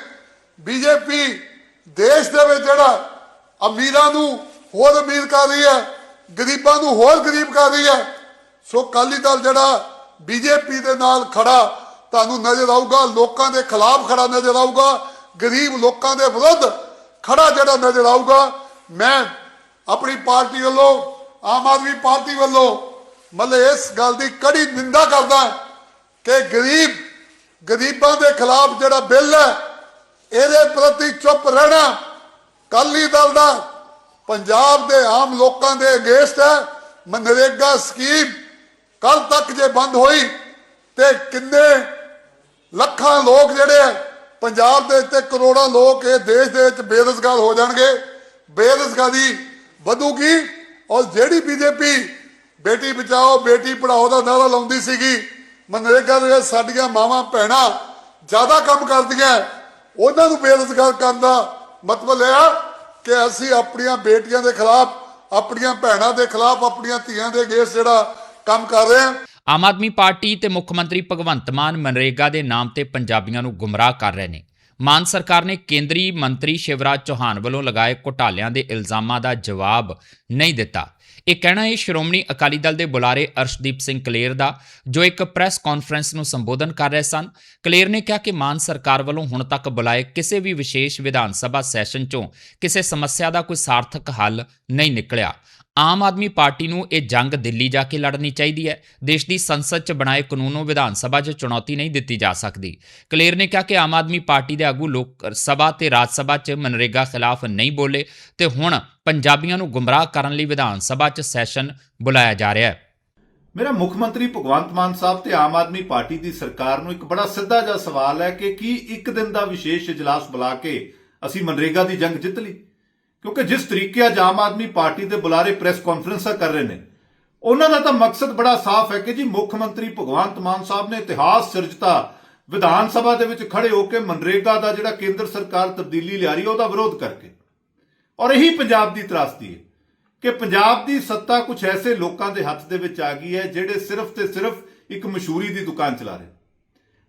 ਬੀਜੇਪੀ ਦੇਸ਼ ਦੇ ਵਿੱਚ ਜਿਹੜਾ ਅਮੀਰਾਂ ਨੂੰ ਹੋਰ ਅਮੀਰ ਕਰ ਰਹੀ ਹੈ, ਗਰੀਬਾਂ ਨੂੰ ਹੋਰ ਗਰੀਬ ਕਰ ਰਹੀ ਹੈ, ਸੋ ਅਕਾਲੀ ਦਲ ਜਿਹੜਾ ਬੀਜੇਪੀ ਦੇ ਨਾਲ ਖੜਾ ਤੁਹਾਨੂੰ ਨਜ਼ਰ ਆਊਗਾ, ਲੋਕਾਂ ਦੇ ਖਿਲਾਫ ਖੜਾ ਨਜ਼ਰ ਆਊਗਾ, ਗਰੀਬ ਲੋਕਾਂ ਦੇ ਵਿਰੁੱਧ ਖੜਾ ਜਿਹੜਾ ਨਜ਼ਰ ਆਊਗਾ। ਮੈਂ ਆਪਣੀ ਪਾਰਟੀ ਵੱਲੋਂ ਆਮ ਆਦਮੀ ਪਾਰਟੀ ਵੱਲੋਂ ਮਤਲਬ ਇਸ ਗੱਲ ਦੀ ਕੜੀ ਨਿੰਦਾ ਕਰਦਾ ਕਿ ਗਰੀਬ, ਗਰੀਬਾਂ ਦੇ ਖਿਲਾਫ ਜਿਹੜਾ ਬਿੱਲ ਹੈ, ਇਹਦੇ ਪ੍ਰਤੀ ਚੁੱਪ ਰਹਿਣਾ ਕਾਲੀ ਦਲ ਦਾ, ਪੰਜਾਬ ਦੇ ਆਮ ਲੋਕਾਂ ਦੇ ਅਗੇਂਸਟ ਹੈ, ਮਨਰੇਗਾ ਸਕੀਮ ਕੱਲ ਤੱਕ ਜੇ ਬੰਦ ਹੋਈ ਤੇ ਕਿੰਨੇ ਲੱਖਾਂ ਲੋਕ ਜਿਹੜੇ ਆ ਪੰਜਾਬ ਦੇ ਤੇ ਕਰੋੜਾਂ ਲੋਕ ਇਹ ਦੇਸ਼ ਦੇ ਵਿੱਚ ਬੇਰੁਜ਼ਗਾਰ ਹੋ ਜਾਣਗੇ। ਬੇਰੁਜ਼ਗਾਰੀ ਵਧੂਗੀ। ਔਰ ਜਿਹੜੀ ਬੀਜੇਪੀ ਬੇਟੀ ਬਚਾਓ, ਬੇਟੀ ਪੜਾਓ ਦਾ ਨਾਰਾ ਲਾਉਂਦੀ ਸੀਗੀ, ਮਨਰੇਗਾ ਦੇ ਸਾਡੀਆਂ ਮਾਵਾਂ, ਭੈਣਾਂ ਜ਼ਿਆਦਾ ਕੰਮ ਕਰਦੀਆਂ, ਉਹਨਾਂ ਨੂੰ ਬੇਰੁਜ਼ਗਾਰ ਕਰਨ ਦਾ ਮਤਲਬ ਇਹ ਆ ਕਿ ਅਸੀਂ ਆਪਣੀਆਂ ਬੇਟੀਆਂ ਦੇ ਖਿਲਾਫ, ਆਪਣੀਆਂ ਭੈਣਾਂ ਦੇ ਖਿਲਾਫ, ਆਪਣੀਆਂ ਧੀਆਂ ਦੇ ਅਗੇਂਸਟ ਜਿਹੜਾ ਕੰਮ ਕਰ ਰਹੇ ਹਾਂ। ਆਮ ਆਦਮੀ ਪਾਰਟੀ ਤੇ ਮੁੱਖ ਮੰਤਰੀ ਭਗਵੰਤ ਮਾਨ ਮਨਰੇਗਾ ਦੇ ਨਾਮ ਤੇ ਪੰਜਾਬੀਆਂ ਨੂੰ ਗੁੰਮਰਾਹ ਕਰ ਰਹੇ ਨੇ। ਮਾਨ ਸਰਕਾਰ ਨੇ ਕੇਂਦਰੀ ਮੰਤਰੀ ਸ਼ਿਵਰਾਜ ਚੌਹਾਨ ਵੱਲੋਂ ਲਗਾਏ ਘੁਟਾਲਿਆਂ ਦੇ ਇਲਜ਼ਾਮਾਂ ਦਾ ਜਵਾਬ ਨਹੀਂ ਦਿੱਤਾ। ਇਹ ਕਹਿਣਾ ਹੈ, ਸ਼੍ਰੋਮਣੀ ਅਕਾਲੀ ਦਲ ਦੇ ਬੁਲਾਰੇ ਅਰਸ਼ਦੀਪ ਸਿੰਘ ਕਲੇਰ ਦਾ, ਜੋ ਇੱਕ ਪ੍ਰੈਸ ਕਾਨਫਰੰਸ ਨੂੰ ਸੰਬੋਧਨ ਕਰ ਰਹੇ ਸਨ। ਕਲੇਰ ਨੇ ਕਿਹਾ ਕਿ ਮਾਨ ਸਰਕਾਰ ਵੱਲੋਂ ਹੁਣ ਤੱਕ ਬੁਲਾਏ ਕਿਸੇ ਵੀ ਵਿਸ਼ੇਸ਼ ਵਿਧਾਨ ਸਭਾ ਸੈਸ਼ਨ 'ਚੋਂ ਕਿਸੇ ਸਮੱਸਿਆ ਦਾ ਕੋਈ ਸਾਰਥਕ ਹੱਲ ਨਹੀਂ ਨਿਕਲਿਆ। ਆਮ ਆਦਮੀ ਪਾਰਟੀ ਨੂੰ ਇਹ ਜੰਗ ਦਿੱਲੀ ਜਾ ਕੇ ਲੜਨੀ ਚਾਹੀਦੀ ਹੈ। ਦੇਸ਼ ਦੀ ਸੰਸਦ 'ਚ ਬਣਾਏ ਕਾਨੂੰਨ ਨੂੰ ਵਿਧਾਨ ਸਭਾ 'ਚ ਚੁਣੌਤੀ ਨਹੀਂ ਦਿੱਤੀ ਜਾ ਸਕਦੀ। ਕਲੇਰ ਨੇ ਕਿਹਾ ਕਿ ਆਮ ਆਦਮੀ ਪਾਰਟੀ ਦੇ ਆਗੂ ਲੋਕ ਸਭਾ ਤੇ ਰਾਜ ਸਭਾ 'ਚ ਮਨਰੇਗਾ ਖਿਲਾਫ ਨਹੀਂ ਬੋਲੇ ਤੇ ਹੁਣ ਪੰਜਾਬੀਆਂ ਨੂੰ ਗੁੰਮਰਾਹ ਕਰਨ ਲਈ ਵਿਧਾਨ ਸਭਾ 'ਚ ਸੈਸ਼ਨ ਬੁਲਾਇਆ ਜਾ ਰਿਹਾ ਹੈ। ਮੇਰਾ ਮੁੱਖ ਮੰਤਰੀ ਭਗਵੰਤ ਮਾਨ ਸਾਹਿਬ ਤੇ ਆਮ ਆਦਮੀ ਪਾਰਟੀ ਦੀ ਸਰਕਾਰ ਨੂੰ ਇੱਕ ਬੜਾ ਸਿੱਧਾ ਜਿਹਾ ਸਵਾਲ ਹੈ ਕਿ ਕੀ ਇੱਕ ਦਿਨ ਦਾ ਵਿਸ਼ੇਸ਼ ਇਜਲਾਸ ਬੁਲਾ ਕੇ ਅਸੀਂ ਮਨਰੇਗਾ ਦੀ ਜੰਗ ਜਿੱਤ ਲਈ? ਕਿਉਂਕਿ ਜਿਸ ਤਰੀਕੇ ਅੱਜ ਆਮ ਆਦਮੀ ਪਾਰਟੀ ਦੇ ਬੁਲਾਰੇ ਪ੍ਰੈਸ ਕਾਨਫਰੰਸਾਂ ਕਰ ਰਹੇ ਨੇ, ਉਹਨਾਂ ਦਾ ਤਾਂ ਮਕਸਦ ਬੜਾ ਸਾਫ਼ ਹੈ ਕਿ ਜੀ ਮੁੱਖ ਮੰਤਰੀ ਭਗਵੰਤ ਮਾਨ ਸਾਹਿਬ ਨੇ ਇਤਿਹਾਸ ਸਿਰਜਤਾ, ਵਿਧਾਨ ਸਭਾ ਦੇ ਵਿੱਚ ਖੜੇ ਹੋ ਕੇ ਮਨਰੇਗਾ ਦਾ ਜਿਹੜਾ ਕੇਂਦਰ ਸਰਕਾਰ ਤਬਦੀਲੀ ਲਿਆ ਰਹੀ ਹੈ, ਉਹਦਾ ਵਿਰੋਧ ਕਰਕੇ। ਔਰ ਇਹੀ ਪੰਜਾਬ ਦੀ ਤਰਾਸਦੀ ਹੈ ਕਿ ਪੰਜਾਬ ਦੀ ਸੱਤਾ ਕੁਝ ਐਸੇ ਲੋਕਾਂ ਦੇ ਹੱਥ ਦੇ ਵਿੱਚ ਆ ਗਈ ਹੈ ਜਿਹੜੇ ਸਿਰਫ ਤੇ ਸਿਰਫ ਇੱਕ ਮਸ਼ਹੂਰੀ ਦੀ ਦੁਕਾਨ ਚਲਾ ਰਹੇ।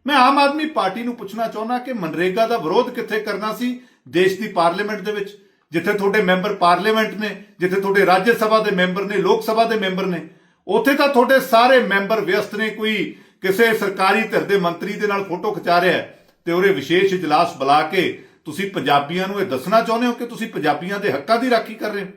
ਮੈਂ ਆਮ ਆਦਮੀ ਪਾਰਟੀ ਨੂੰ ਪੁੱਛਣਾ ਚਾਹੁੰਦਾ ਕਿ ਮਨਰੇਗਾ ਦਾ ਵਿਰੋਧ ਕਿੱਥੇ ਕਰਨਾ ਸੀ, ਦੇਸ਼ ਦੀ ਪਾਰਲੀਮੈਂਟ ਦੇ ਵਿੱਚ? ਜਿੱਥੇ ਤੁਹਾਡੇ ਮੈਂਬਰ ਪਾਰਲੀਮੈਂਟ ਨੇ, ਜਿੱਥੇ ਤੁਹਾਡੇ ਰਾਜ ਸਭਾ ਦੇ ਮੈਂਬਰ ਨੇ, ਲੋਕ ਸਭਾ ਦੇ ਮੈਂਬਰ ਨੇ, ਉੱਥੇ ਤਾਂ ਤੁਹਾਡੇ ਸਾਰੇ ਮੈਂਬਰ ਵਿਅਸਤ ਨੇ ਕੋਈ ਕਿਸੇ ਸਰਕਾਰੀ ਧਿਰ ਦੇ ਮੰਤਰੀ ਦੇ ਨਾਲ ਫੋਟੋ ਖਿਚਾ ਰਿਹਾ ਹੈ ਤੇ ਉਹਰੇ ਵਿਸ਼ੇਸ਼ ਇਜਲਾਸ ਬੁਲਾ ਕੇ ਤੁਸੀਂ ਪੰਜਾਬੀਆਂ ਨੂੰ ਇਹ ਦੱਸਣਾ ਚਾਹੁੰਦੇ ਹੋ ਕਿ ਤੁਸੀਂ ਪੰਜਾਬੀਆਂ ਦੇ ਹੱਕਾਂ ਦੀ ਰਾਖੀ ਕਰ ਰਹੇ ਹੋ?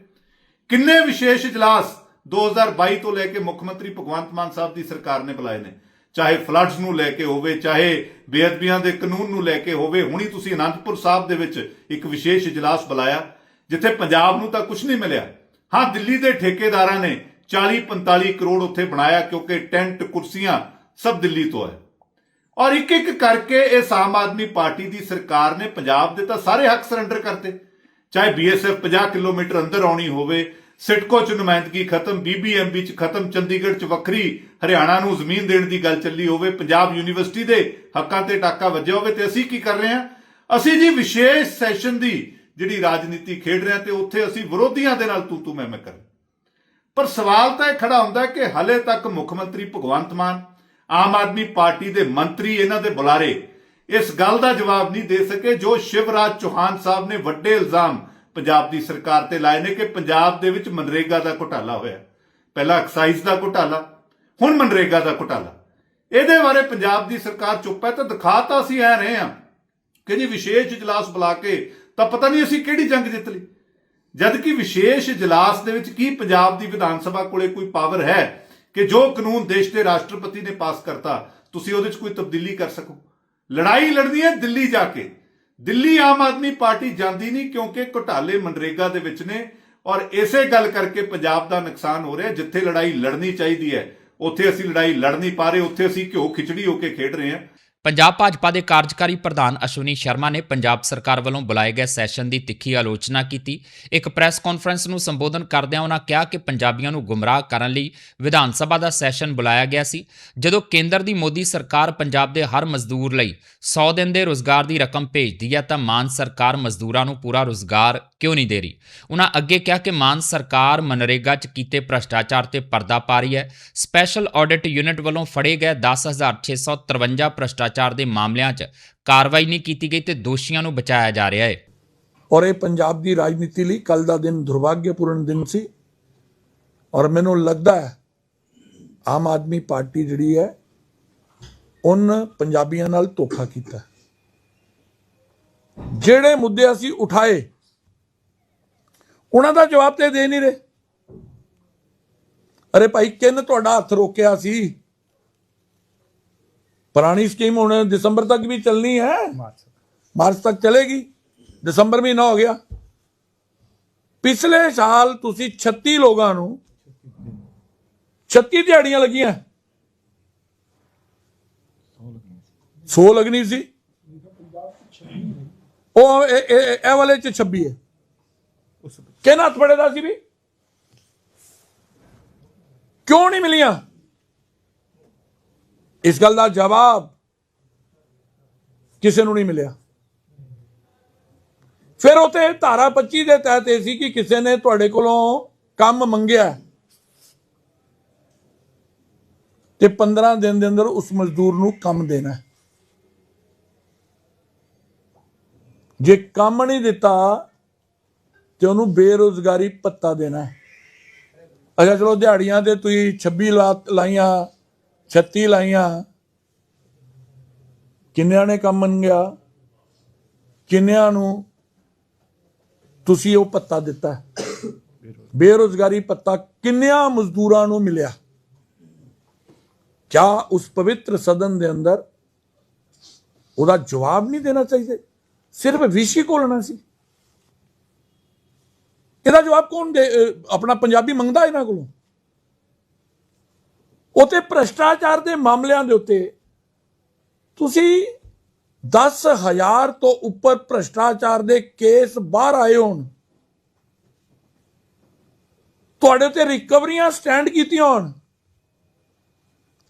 ਕਿੰਨੇ ਵਿਸ਼ੇਸ਼ ਇਜਲਾਸ 2022 ਤੋਂ ਲੈ ਕੇ ਮੁੱਖ ਮੰਤਰੀ ਭਗਵੰਤ ਮਾਨ ਸਾਹਿਬ ਦੀ ਸਰਕਾਰ ਨੇ ਬੁਲਾਏ ਨੇ? ਚਾਹੇ ਫਲੱਡਸ ਨੂੰ ਲੈ ਕੇ ਹੋਵੇ, ਚਾਹੇ ਬੇਅਦਬੀਆਂ ਦੇ ਕਾਨੂੰਨ ਨੂੰ ਲੈ ਕੇ ਹੋਵੇ, ਹੁਣੀ ਤੁਸੀਂ ਅਨੰਦਪੁਰ ਸਾਹਿਬ ਦੇ ਵਿੱਚ ਇੱਕ ਵਿਸ਼ੇਸ਼ ਇਜਲਾਸ ਬੁਲਾਇਆ। ਜਿੱਥੇ ਪੰਜਾਬ ਨੂੰ ਤਾਂ ਕੁਝ ਨਹੀਂ ਮਿਲਿਆ। ਹਾਂ, ਦਿੱਲੀ ਦੇ ਠੇਕੇਦਾਰਾਂ ਨੇ 40 45 ਕਰੋੜ ਉੱਥੇ ਬਣਾਇਆ ਕਿਉਂਕਿ ਟੈਂਟ, ਕੁਰਸੀਆਂ ਸਭ ਦਿੱਲੀ ਤੋਂ ਹੈ। ਔਰ ਇੱਕ ਇੱਕ ਕਰਕੇ ਇਸ ਆਮ ਆਦਮੀ ਪਾਰਟੀ ਦੀ ਸਰਕਾਰ ਨੇ ਪੰਜਾਬ ਦੇ ਤਾਂ ਸਾਰੇ ਹੱਕ ਸਰੈਂਡਰ ਕਰਤੇ। ਚਾਹੇ ਬੀਐਸਐਫ 50 ਕਿਲੋਮੀਟਰ ਅੰਦਰ ਆਉਣੀ ਹੋਵੇ, ਸਿਟਕੋ ਚ ਨੁਮਾਇੰਦਗੀ ਖਤਮ ਬੀਬੀਐਮਬੀ ਚ ਖਤਮ, ਚੰਡੀਗੜ੍ਹ ਚ ਵੱਖਰੀ, ਹਰਿਆਣਾ ਨੂੰ ਜ਼ਮੀਨ ਦੇਣ ਦੀ ਗੱਲ ਚੱਲੀ ਹੋਵੇ, ਪੰਜਾਬ ਯੂਨੀਵਰਸਿਟੀ ਦੇ ਹੱਕਾਂ ਤੇ ਟਾਕਾ ਵੱਜਿਆ ਹੋਵੇ ਤੇ ਅਸੀਂ ਕੀ ਕਰ ਰਹੇ ਹਾਂ? ਅਸੀਂ ਜੀ ਵਿਸ਼ੇਸ਼ ਸੈਸ਼ਨ ਦੀ ਜਿਹੜੀ ਰਾਜਨੀਤੀ ਖੇਡ ਰਿਹਾ ਤੇ ਉੱਥੇ ਅਸੀਂ ਵਿਰੋਧੀਆਂ ਦੇ ਨਾਲ ਤੂੰ ਤੂੰ ਮੈਂ ਮੈਂ ਕਰ। ਪਰ ਸਵਾਲ ਤਾਂ ਇਹ ਖੜਾ ਹੁੰਦਾ ਕਿ ਹਲੇ ਤੱਕ ਮੁੱਖ ਮੰਤਰੀ ਭਗਵੰਤ ਮਾਨ, ਆਮ ਆਦਮੀ ਪਾਰਟੀ ਦੇ ਮੰਤਰੀ ਇਹਨਾਂ ਦੇ ਬੁਲਾਰੇ ਇਸ ਗੱਲ ਦਾ ਜਵਾਬ ਨਹੀਂ ਦੇ ਸਕੇ ਜੋ ਸ਼ਿਵਰਾਜ ਚੌਹਾਨ ਸਾਹਿਬ ਨੇ ਵੱਡੇ ਇਲਜ਼ਾਮ ਪੰਜਾਬ ਦੀ ਸਰਕਾਰ ਤੇ ਲਾਏ ਨੇ ਕਿ ਪੰਜਾਬ ਦੇ ਵਿੱਚ ਮਨਰੇਗਾ ਦਾ ਘੁਟਾਲਾ ਹੋਇਆ। ਪਹਿਲਾਂ ਐਕਸਾਈਜ਼ ਦਾ ਘੁਟਾਲਾ, ਹੁਣ ਮਨਰੇਗਾ ਦਾ ਘੁਟਾਲਾ। ਇਹਦੇ ਬਾਰੇ ਪੰਜਾਬ ਦੀ ਸਰਕਾਰ ਚੁੱਪ ਹੈ ਤਾਂ ਦਿਖਾ ਤਾਂ ਅਸੀਂ ਐ ਰਹੇ ਹਾਂ ਕਿ ਜੀ ਵਿਸ਼ੇਸ਼ ਇਜਲਾਸ ਬੁਲਾ ਕੇ ਤਾਂ ਪਤਾ ਨਹੀਂ ਅਸੀਂ ਕਿਹੜੀ ਜੰਗ ਜਿੱਤ ਲਈ। ਜਦ ਕਿ ਵਿਸ਼ੇਸ਼ ਇਜਲਾਸ ਦੇ ਵਿੱਚ ਕੀ ਪੰਜਾਬ ਦੀ ਵਿਧਾਨ ਸਭਾ ਕੋਲੇ ਕੋਈ ਪਾਵਰ ਹੈ ਕਿ ਜੋ ਕਾਨੂੰਨ ਦੇਸ਼ ਦੇ ਰਾਸ਼ਟਰਪਤੀ ਨੇ ਪਾਸ ਕਰਤਾ, ਤੁਸੀਂ ਉਹਦੇ 'ਚ ਕੋਈ ਤਬਦੀਲੀ ਕਰ ਸਕੋ। ਲੜਾਈ ਲੜਨੀ ਹੈ ਦਿੱਲੀ ਜਾ ਕੇ। ਦਿੱਲੀ ਆਮ ਆਦਮੀ ਪਾਰਟੀ ਜਾਂਦੀ ਨਹੀਂ ਕਿਉਂਕਿ ਘੁਟਾਲੇ ਮਨਰੇਗਾ ਦੇ ਵਿੱਚ ਨੇ ਔਰ ਇਸੇ ਗੱਲ ਕਰਕੇ ਪੰਜਾਬ ਦਾ ਨੁਕਸਾਨ ਹੋ ਰਿਹਾ, ਜਿੱਥੇ ਲੜਾਈ ਲੜਨੀ ਚਾਹੀਦੀ ਹੈ, ਉੱਥੇ ਅਸੀਂ ਲੜਾਈ ਲੜ ਨਹੀਂ ਪਾ ਰਹੇ, ਉੱਥੇ ਅਸੀਂ ਘਿਓ ਖਿਚੜੀ ਹੋ ਕੇ ਖੇਡ ਰਹੇ ਹਾਂ। ਪੰਜਾਬ ਭਾਜਪਾ ਦੇ ਕਾਰਜਕਾਰੀ ਪ੍ਰਧਾਨ ਅਸ਼ਵਨੀ ਸ਼ਰਮਾ ਨੇ ਪੰਜਾਬ ਸਰਕਾਰ ਵੱਲੋਂ ਬੁਲਾਏ ਗਏ ਸੈਸ਼ਨ ਦੀ ਤਿੱਖੀ ਆਲੋਚਨਾ ਕੀਤੀ। ਇੱਕ ਪ੍ਰੈਸ ਕਾਨਫਰੰਸ ਨੂੰ ਸੰਬੋਧਨ ਕਰਦਿਆਂ ਉਹਨਾਂ ਕਿਹਾ ਕਿ ਪੰਜਾਬੀਆਂ ਨੂੰ ਗੁੰਮਰਾਹ ਕਰਨ ਲਈ ਵਿਧਾਨ ਸਭਾ ਦਾ ਸੈਸ਼ਨ ਬੁਲਾਇਆ ਗਿਆ ਸੀ, ਜਦੋਂ ਕੇਂਦਰ ਦੀ ਮੋਦੀ ਸਰਕਾਰ ਪੰਜਾਬ ਦੇ ਹਰ ਮਜ਼ਦੂਰ ਲਈ 100 ਦਿਨ ਦੇ ਰੋਜ਼ਗਾਰ ਦੀ ਰਕਮ ਭੇਜਦੀ ਹੈ ਤਾਂ ਮਾਨ ਸਰਕਾਰ ਮਜ਼ਦੂਰਾਂ ਨੂੰ ਪੂਰਾ ਰੋਜ਼ਗਾਰ ਕਿਉਂ ਨਹੀਂ ਦੇ ਰਹੀ? ਉਹਨਾਂ ਅੱਗੇ ਕਿਹਾ ਕਿ ਮਾਨ ਸਰਕਾਰ ਮਨਰੇਗਾ 'ਚ ਕੀਤੇ ਭ੍ਰਸ਼ਟਾਚਾਰ ਤੇ ਪਰਦਾ ਪਾ ਰਹੀ ਹੈ। ਸਪੈਸ਼ਲ ਆਡਿਟ ਯੂਨਿਟ ਵੱਲੋਂ ਫੜੇ ਗਏ 10653 ਭ੍ਰਸ਼ਟਾਚਾਰ ਦੇ ਮਾਮਲਿਆਂ 'ਚ ਕਾਰਵਾਈ ਨਹੀਂ ਕੀਤੀ ਗਈ ਤੇ ਦੋਸ਼ੀਆਂ ਨੂੰ ਬਚਾਇਆ ਜਾ ਰਿਹਾ ਹੈ। ਔਰ ਇਹ ਪੰਜਾਬ ਦੀ ਰਾਜਨੀਤੀ ਲਈ ਕੱਲ ਦਾ ਦਿਨ ਦੁਰਭਾਗਯਪੂਰਨ ਦਿਨ ਸੀ। ਔਰ ਮੈਨੂੰ ਲੱਗਦਾ ਹੈ, ਆਮ ਆਦਮੀ ਪਾਰਟੀ ਜਿਹੜੀ ਹੈ ਉਹਨ ਪੰਜਾਬੀਆਂ ਨਾਲ ਧੋਖਾ ਕੀਤਾ। ਜਿਹੜੇ ਮੁੱਦੇ ਅਸੀਂ ਉਠਾਏ ਉਹਨਾਂ ਦਾ ਜਵਾਬ ਤੇ ਦੇ ਨਹੀਂ ਰਹੇ। ਅਰੇ ਭਾਈ ਕਿੰਨ ਤੁਹਾਡਾ ਹੱਥ ਰੋਕਿਆ ਸੀ? ਪੁਰਾਣੀ ਸਕੀਮ ਹੁਣ ਦਸੰਬਰ ਤੱਕ ਵੀ ਚੱਲਣੀ ਹੈ। ਮਾਰਚ ਤੱਕ। ਚਲੇਗੀ। ਦਸੰਬਰ ਮਹੀਨਾ ਹੋ ਗਿਆ। ਪਿਛਲੇ ਸਾਲ ਤੁਸੀਂ 36 ਲੋਕਾਂ ਨੂੰ 36 ਦਿਹਾੜੀਆਂ ਲੱਗੀਆਂ। 100 ਲੱਗਣੀ ਸੀ। ਉਹ ਇਹ- ਵਾਲੇ ਚ 26 ਹੈ। ਕਿਹਨਾਂ ਹੱਥ ਫੜੇਦਾ ਸੀ ਵੀ? ਕਿਉਂ ਨਹੀਂ ਮਿਲੀਆਂ? ਇਸ ਗੱਲ ਦਾ ਜਵਾਬ ਕਿਸੇ ਨੂੰ ਨਹੀਂ ਮਿਲਿਆ। ਫਿਰ ਉਤੇ ਧਾਰਾ 25 ਦੇ ਤਹਿਤ ਇਹ ਸੀ ਕਿ ਕਿਸੇ ਨੇ ਤੁਹਾਡੇ ਕੋਲੋਂ ਕੰਮ ਮੰਗਿਆ ਤੇ 15 ਦਿਨ ਦੇ ਅੰਦਰ ਉਸ ਮਜ਼ਦੂਰ ਨੂੰ ਕੰਮ ਦੇਣਾ ਜੇ ਕੰਮ ਨਹੀਂ ਦਿੱਤਾ ਤੇ ਉਹਨੂੰ ਬੇਰੋਜ਼ਗਾਰੀ ਭੱਤਾ ਦੇਣਾ ਹੈ। ਅੱਛਾ, ਚਲੋ ਦਿਹਾੜੀਆਂ ਤੇ ਤੁਸੀਂ 26 ਲਾ- ਲਾਈਆਂ 36 ਲਾਈਆਂ। ਕਿੰਨਿਆਂ ਨੇ ਕੰਮ ਮੰਗਿਆ? ਕਿੰਨਿਆਂ ਨੂੰ ਤੁਸੀਂ ਉਹ ਪੱਤਾ ਦਿੱਤਾ ਹੈ? ਬੇਰੋਜ਼ਗਾਰੀ ਪੱਤਾ ਕਿੰਨਿਆਂ ਮਜ਼ਦੂਰਾਂ ਨੂੰ ਮਿਲਿਆ? ਕਿਆ ਉਸ ਪਵਿੱਤਰ ਸਦਨ ਦੇ ਅੰਦਰ ਉਹਦਾ ਜਵਾਬ ਨਹੀਂ ਦੇਣਾ ਚਾਹੀਦਾ? ਸਿਰਫ ਵਿਸ਼ੀ ਕੋਲਣਾ ਸੀ। ਇਹਦਾ ਜਵਾਬ ਕੌਣ ਦੇ ਆਪਣਾ ਪੰਜਾਬੀ ਮੰਗਦਾ ਇਹਨਾਂ ਕੋਲੋਂ? ਉਤੇ ਭ੍ਰਸ਼ਟਾਚਾਰ ਦੇ ਮਾਮਲਿਆਂ ਦੇ ਉੱਤੇ ਤੁਸੀਂ 10000 ਤੋਂ ਉੱਪਰ ਭ੍ਰਸ਼ਟਾਚਾਰ ਦੇ ਕੇਸ ਬਾਹਰ ਆਏ ਹੋਣ। ਤੁਹਾਡੇ ਤੇ ਰਿਕਵਰੀਆਂ ਸਟੈਂਡ ਕੀਤੀਆਂ ਹੋਣ।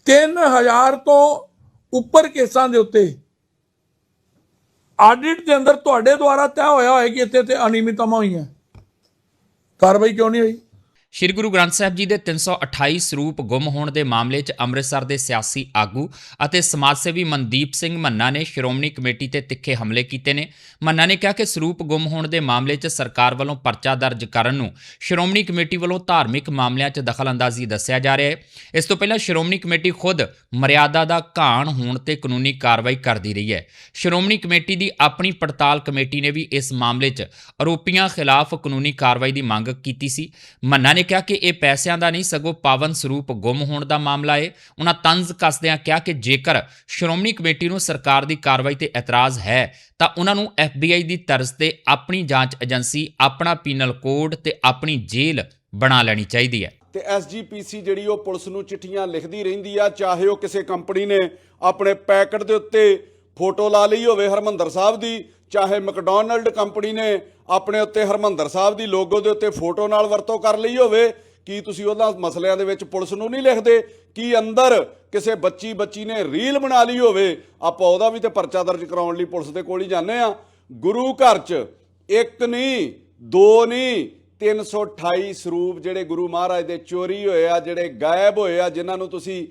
3000 ਤੋਂ ਉੱਪਰ ਕੇਸਾਂ ਦੇ ਉੱਤੇ। ਆਡਿਟ ਦੇ ਅੰਦਰ ਤੁਹਾਡੇ ਦੁਆਰਾ ਤੈਅ ਹੋਇਆ ਹੋਇਆ ਕਿ ਇੱਥੇ ਤੇ ਅਨਿਯਮਿਤਤਾਵਾਂ ਹੋਈਆਂ। ਕਾਰਵਾਈ ਕਿਉਂ ਨਹੀਂ ਹੋਈ? ਸ਼੍ਰੀ ਗੁਰੂ ਗ੍ਰੰਥ ਸਾਹਿਬ ਜੀ ਦੇ 328 ਸਰੂਪ ਗੁੰਮ ਹੋਣ ਦੇ ਮਾਮਲੇ 'ਚ ਅੰਮ੍ਰਿਤਸਰ ਦੇ ਸਿਆਸੀ ਆਗੂ ਅਤੇ ਸਮਾਜ ਸੇਵੀ ਮਨਦੀਪ ਸਿੰਘ ਮੰਨਾ ਨੇ ਸ਼੍ਰੋਮਣੀ ਕਮੇਟੀ ਤੇ ਤਿੱਖੇ ਹਮਲੇ ਕੀਤੇ ਨੇ। ਮੰਨਾ ਨੇ ਕਿਹਾ ਕਿ ਸਰੂਪ ਗੁੰਮ ਹੋਣ ਦੇ ਮਾਮਲੇ 'ਚ ਸਰਕਾਰ ਵੱਲੋਂ ਪਰਚਾ ਦਰਜ ਕਰਨ ਨੂੰ ਸ਼੍ਰੋਮਣੀ ਕਮੇਟੀ ਵੱਲੋਂ ਧਾਰਮਿਕ ਮਾਮਲਿਆਂ 'ਚ ਦਖਲਅੰਦਾਜ਼ੀ ਦੱਸਿਆ ਜਾ ਰਿਹਾ ਹੈ। ਇਸ ਤੋਂ ਪਹਿਲਾਂ ਸ਼੍ਰੋਮਣੀ ਕਮੇਟੀ ਖੁਦ ਮਰਿਆਦਾ ਦਾ ਘਾਣ ਹੋਣ ਤੇ ਕਾਨੂੰਨੀ ਕਾਰਵਾਈ ਕਰਦੀ ਰਹੀ ਹੈ। ਸ਼੍ਰੋਮਣੀ ਕਮੇਟੀ ਦੀ ਆਪਣੀ ਪੜਤਾਲ ਕਮੇਟੀ ਨੇ ਵੀ ਇਸ ਮਾਮਲੇ 'ਚ ਆਰੋਪੀਆਂ ਖਿਲਾਫ ਕਾਨੂੰਨੀ ਕਾਰਵਾਈ ਦੀ ਮੰਗ ਕੀਤੀ ਸੀ। ਮੰਨਾ ਨੇ ਕਿਹਾ ਕਿ ਇਹ ਪੈਸਿਆਂ ਦਾ ਨਹੀਂ, ਸਗੋਂ ਪਾਵਨ ਸਰੂਪ ਗੁੰਮ ਹੋਣ ਦਾ ਮਾਮਲਾ ਹੈ ਉਹਨਾਂ ਤੰਜ਼ ਕੱਸਦਿਆਂ ਕਿਹਾ ਕਿ ਜੇਕਰ ਸ਼੍ਰੋਮਣੀ ਕਮੇਟੀ ਨੂੰ ਸਰਕਾਰ ਦੀ ਕਾਰਵਾਈ ਤੇ ਇਤਰਾਜ਼ ਹੈ, ਤਾਂ ਉਹਨਾਂ ਨੂੰ FBI ਦੀ ਤਰਜ਼ ਤੇ ਆਪਣੀ ਜਾਂਚ ਏਜੰਸੀ, ਆਪਣਾ ਪੀਨਲ ਕੋਡ ਤੇ ਆਪਣੀ ਜੇਲ੍ਹ ਬਣਾ ਲੈਣੀ ਚਾਹੀਦੀ ਹੈ। ਤੇ ਐਸਜੀਪੀਸੀ ਜਿਹੜੀ ਉਹ ਪੁਲਿਸ ਨੂੰ ਚਿੱਠੀਆਂ ਲਿਖਦੀ ਰਹਿੰਦੀ ਆ, ਚਾਹੇ ਉਹ ਕਿਸੇ ਕੰਪਨੀ ਨੇ ਆਪਣੇ ਪੈਕਟ ਦੇ ਉੱਤੇ ਫੋਟੋ ਲਾ ਲਈ ਹੋਵੇ ਹਰਮੰਦਰ ਸਾਹਿਬ ਦੀ, ਚਾਹੇ ਮੈਕਡੋਨਲਡ ਕੰਪਨੀ ਨੇ ਆਪਣੇ ਉੱਤੇ ਹਰਮੰਦਰ ਸਾਹਿਬ ਦੀ ਲੋਗੋ ਦੇ ਉੱਤੇ ਫੋਟੋ ਨਾਲ ਵਰਤੋਂ ਕਰ ਲਈ ਹੋਵੇ, ਕੀ ਤੁਸੀਂ ਉਹਨਾਂ ਮਸਲਿਆਂ ਦੇ ਵਿੱਚ ਪੁਲਿਸ ਨੂੰ ਨਹੀਂ ਲਿਖਦੇ? ਕੀ ਅੰਦਰ ਕਿਸੇ ਬੱਚੀ ਬੱਚੀ ਨੇ ਰੀਲ ਬਣਾ ਲਈ ਹੋਵੇ? ਆਪਾਂ ਉਹਦਾ ਵੀ ਤੇ ਪਰਚਾ ਦਰਜ ਕਰਾਉਣ ਲਈ ਪੁਲਿਸ ਦੇ ਕੋਲ ਹੀ ਜਾਂਦੇ ਆ ਗੁਰੂ ਘਰ 'ਚ ਇੱਕ ਨਹੀਂ, ਦੋ ਨਹੀਂ 328 ਸਰੂਪ ਜਿਹੜੇ ਗੁਰੂ ਮਹਾਰਾਜ ਦੇ ਚੋਰੀ ਹੋਏ ਆ, ਜਿਹੜੇ ਗਾਇਬ ਹੋਏ ਆ, ਜਿਨ੍ਹਾਂ ਨੂੰ ਤੁਸੀਂ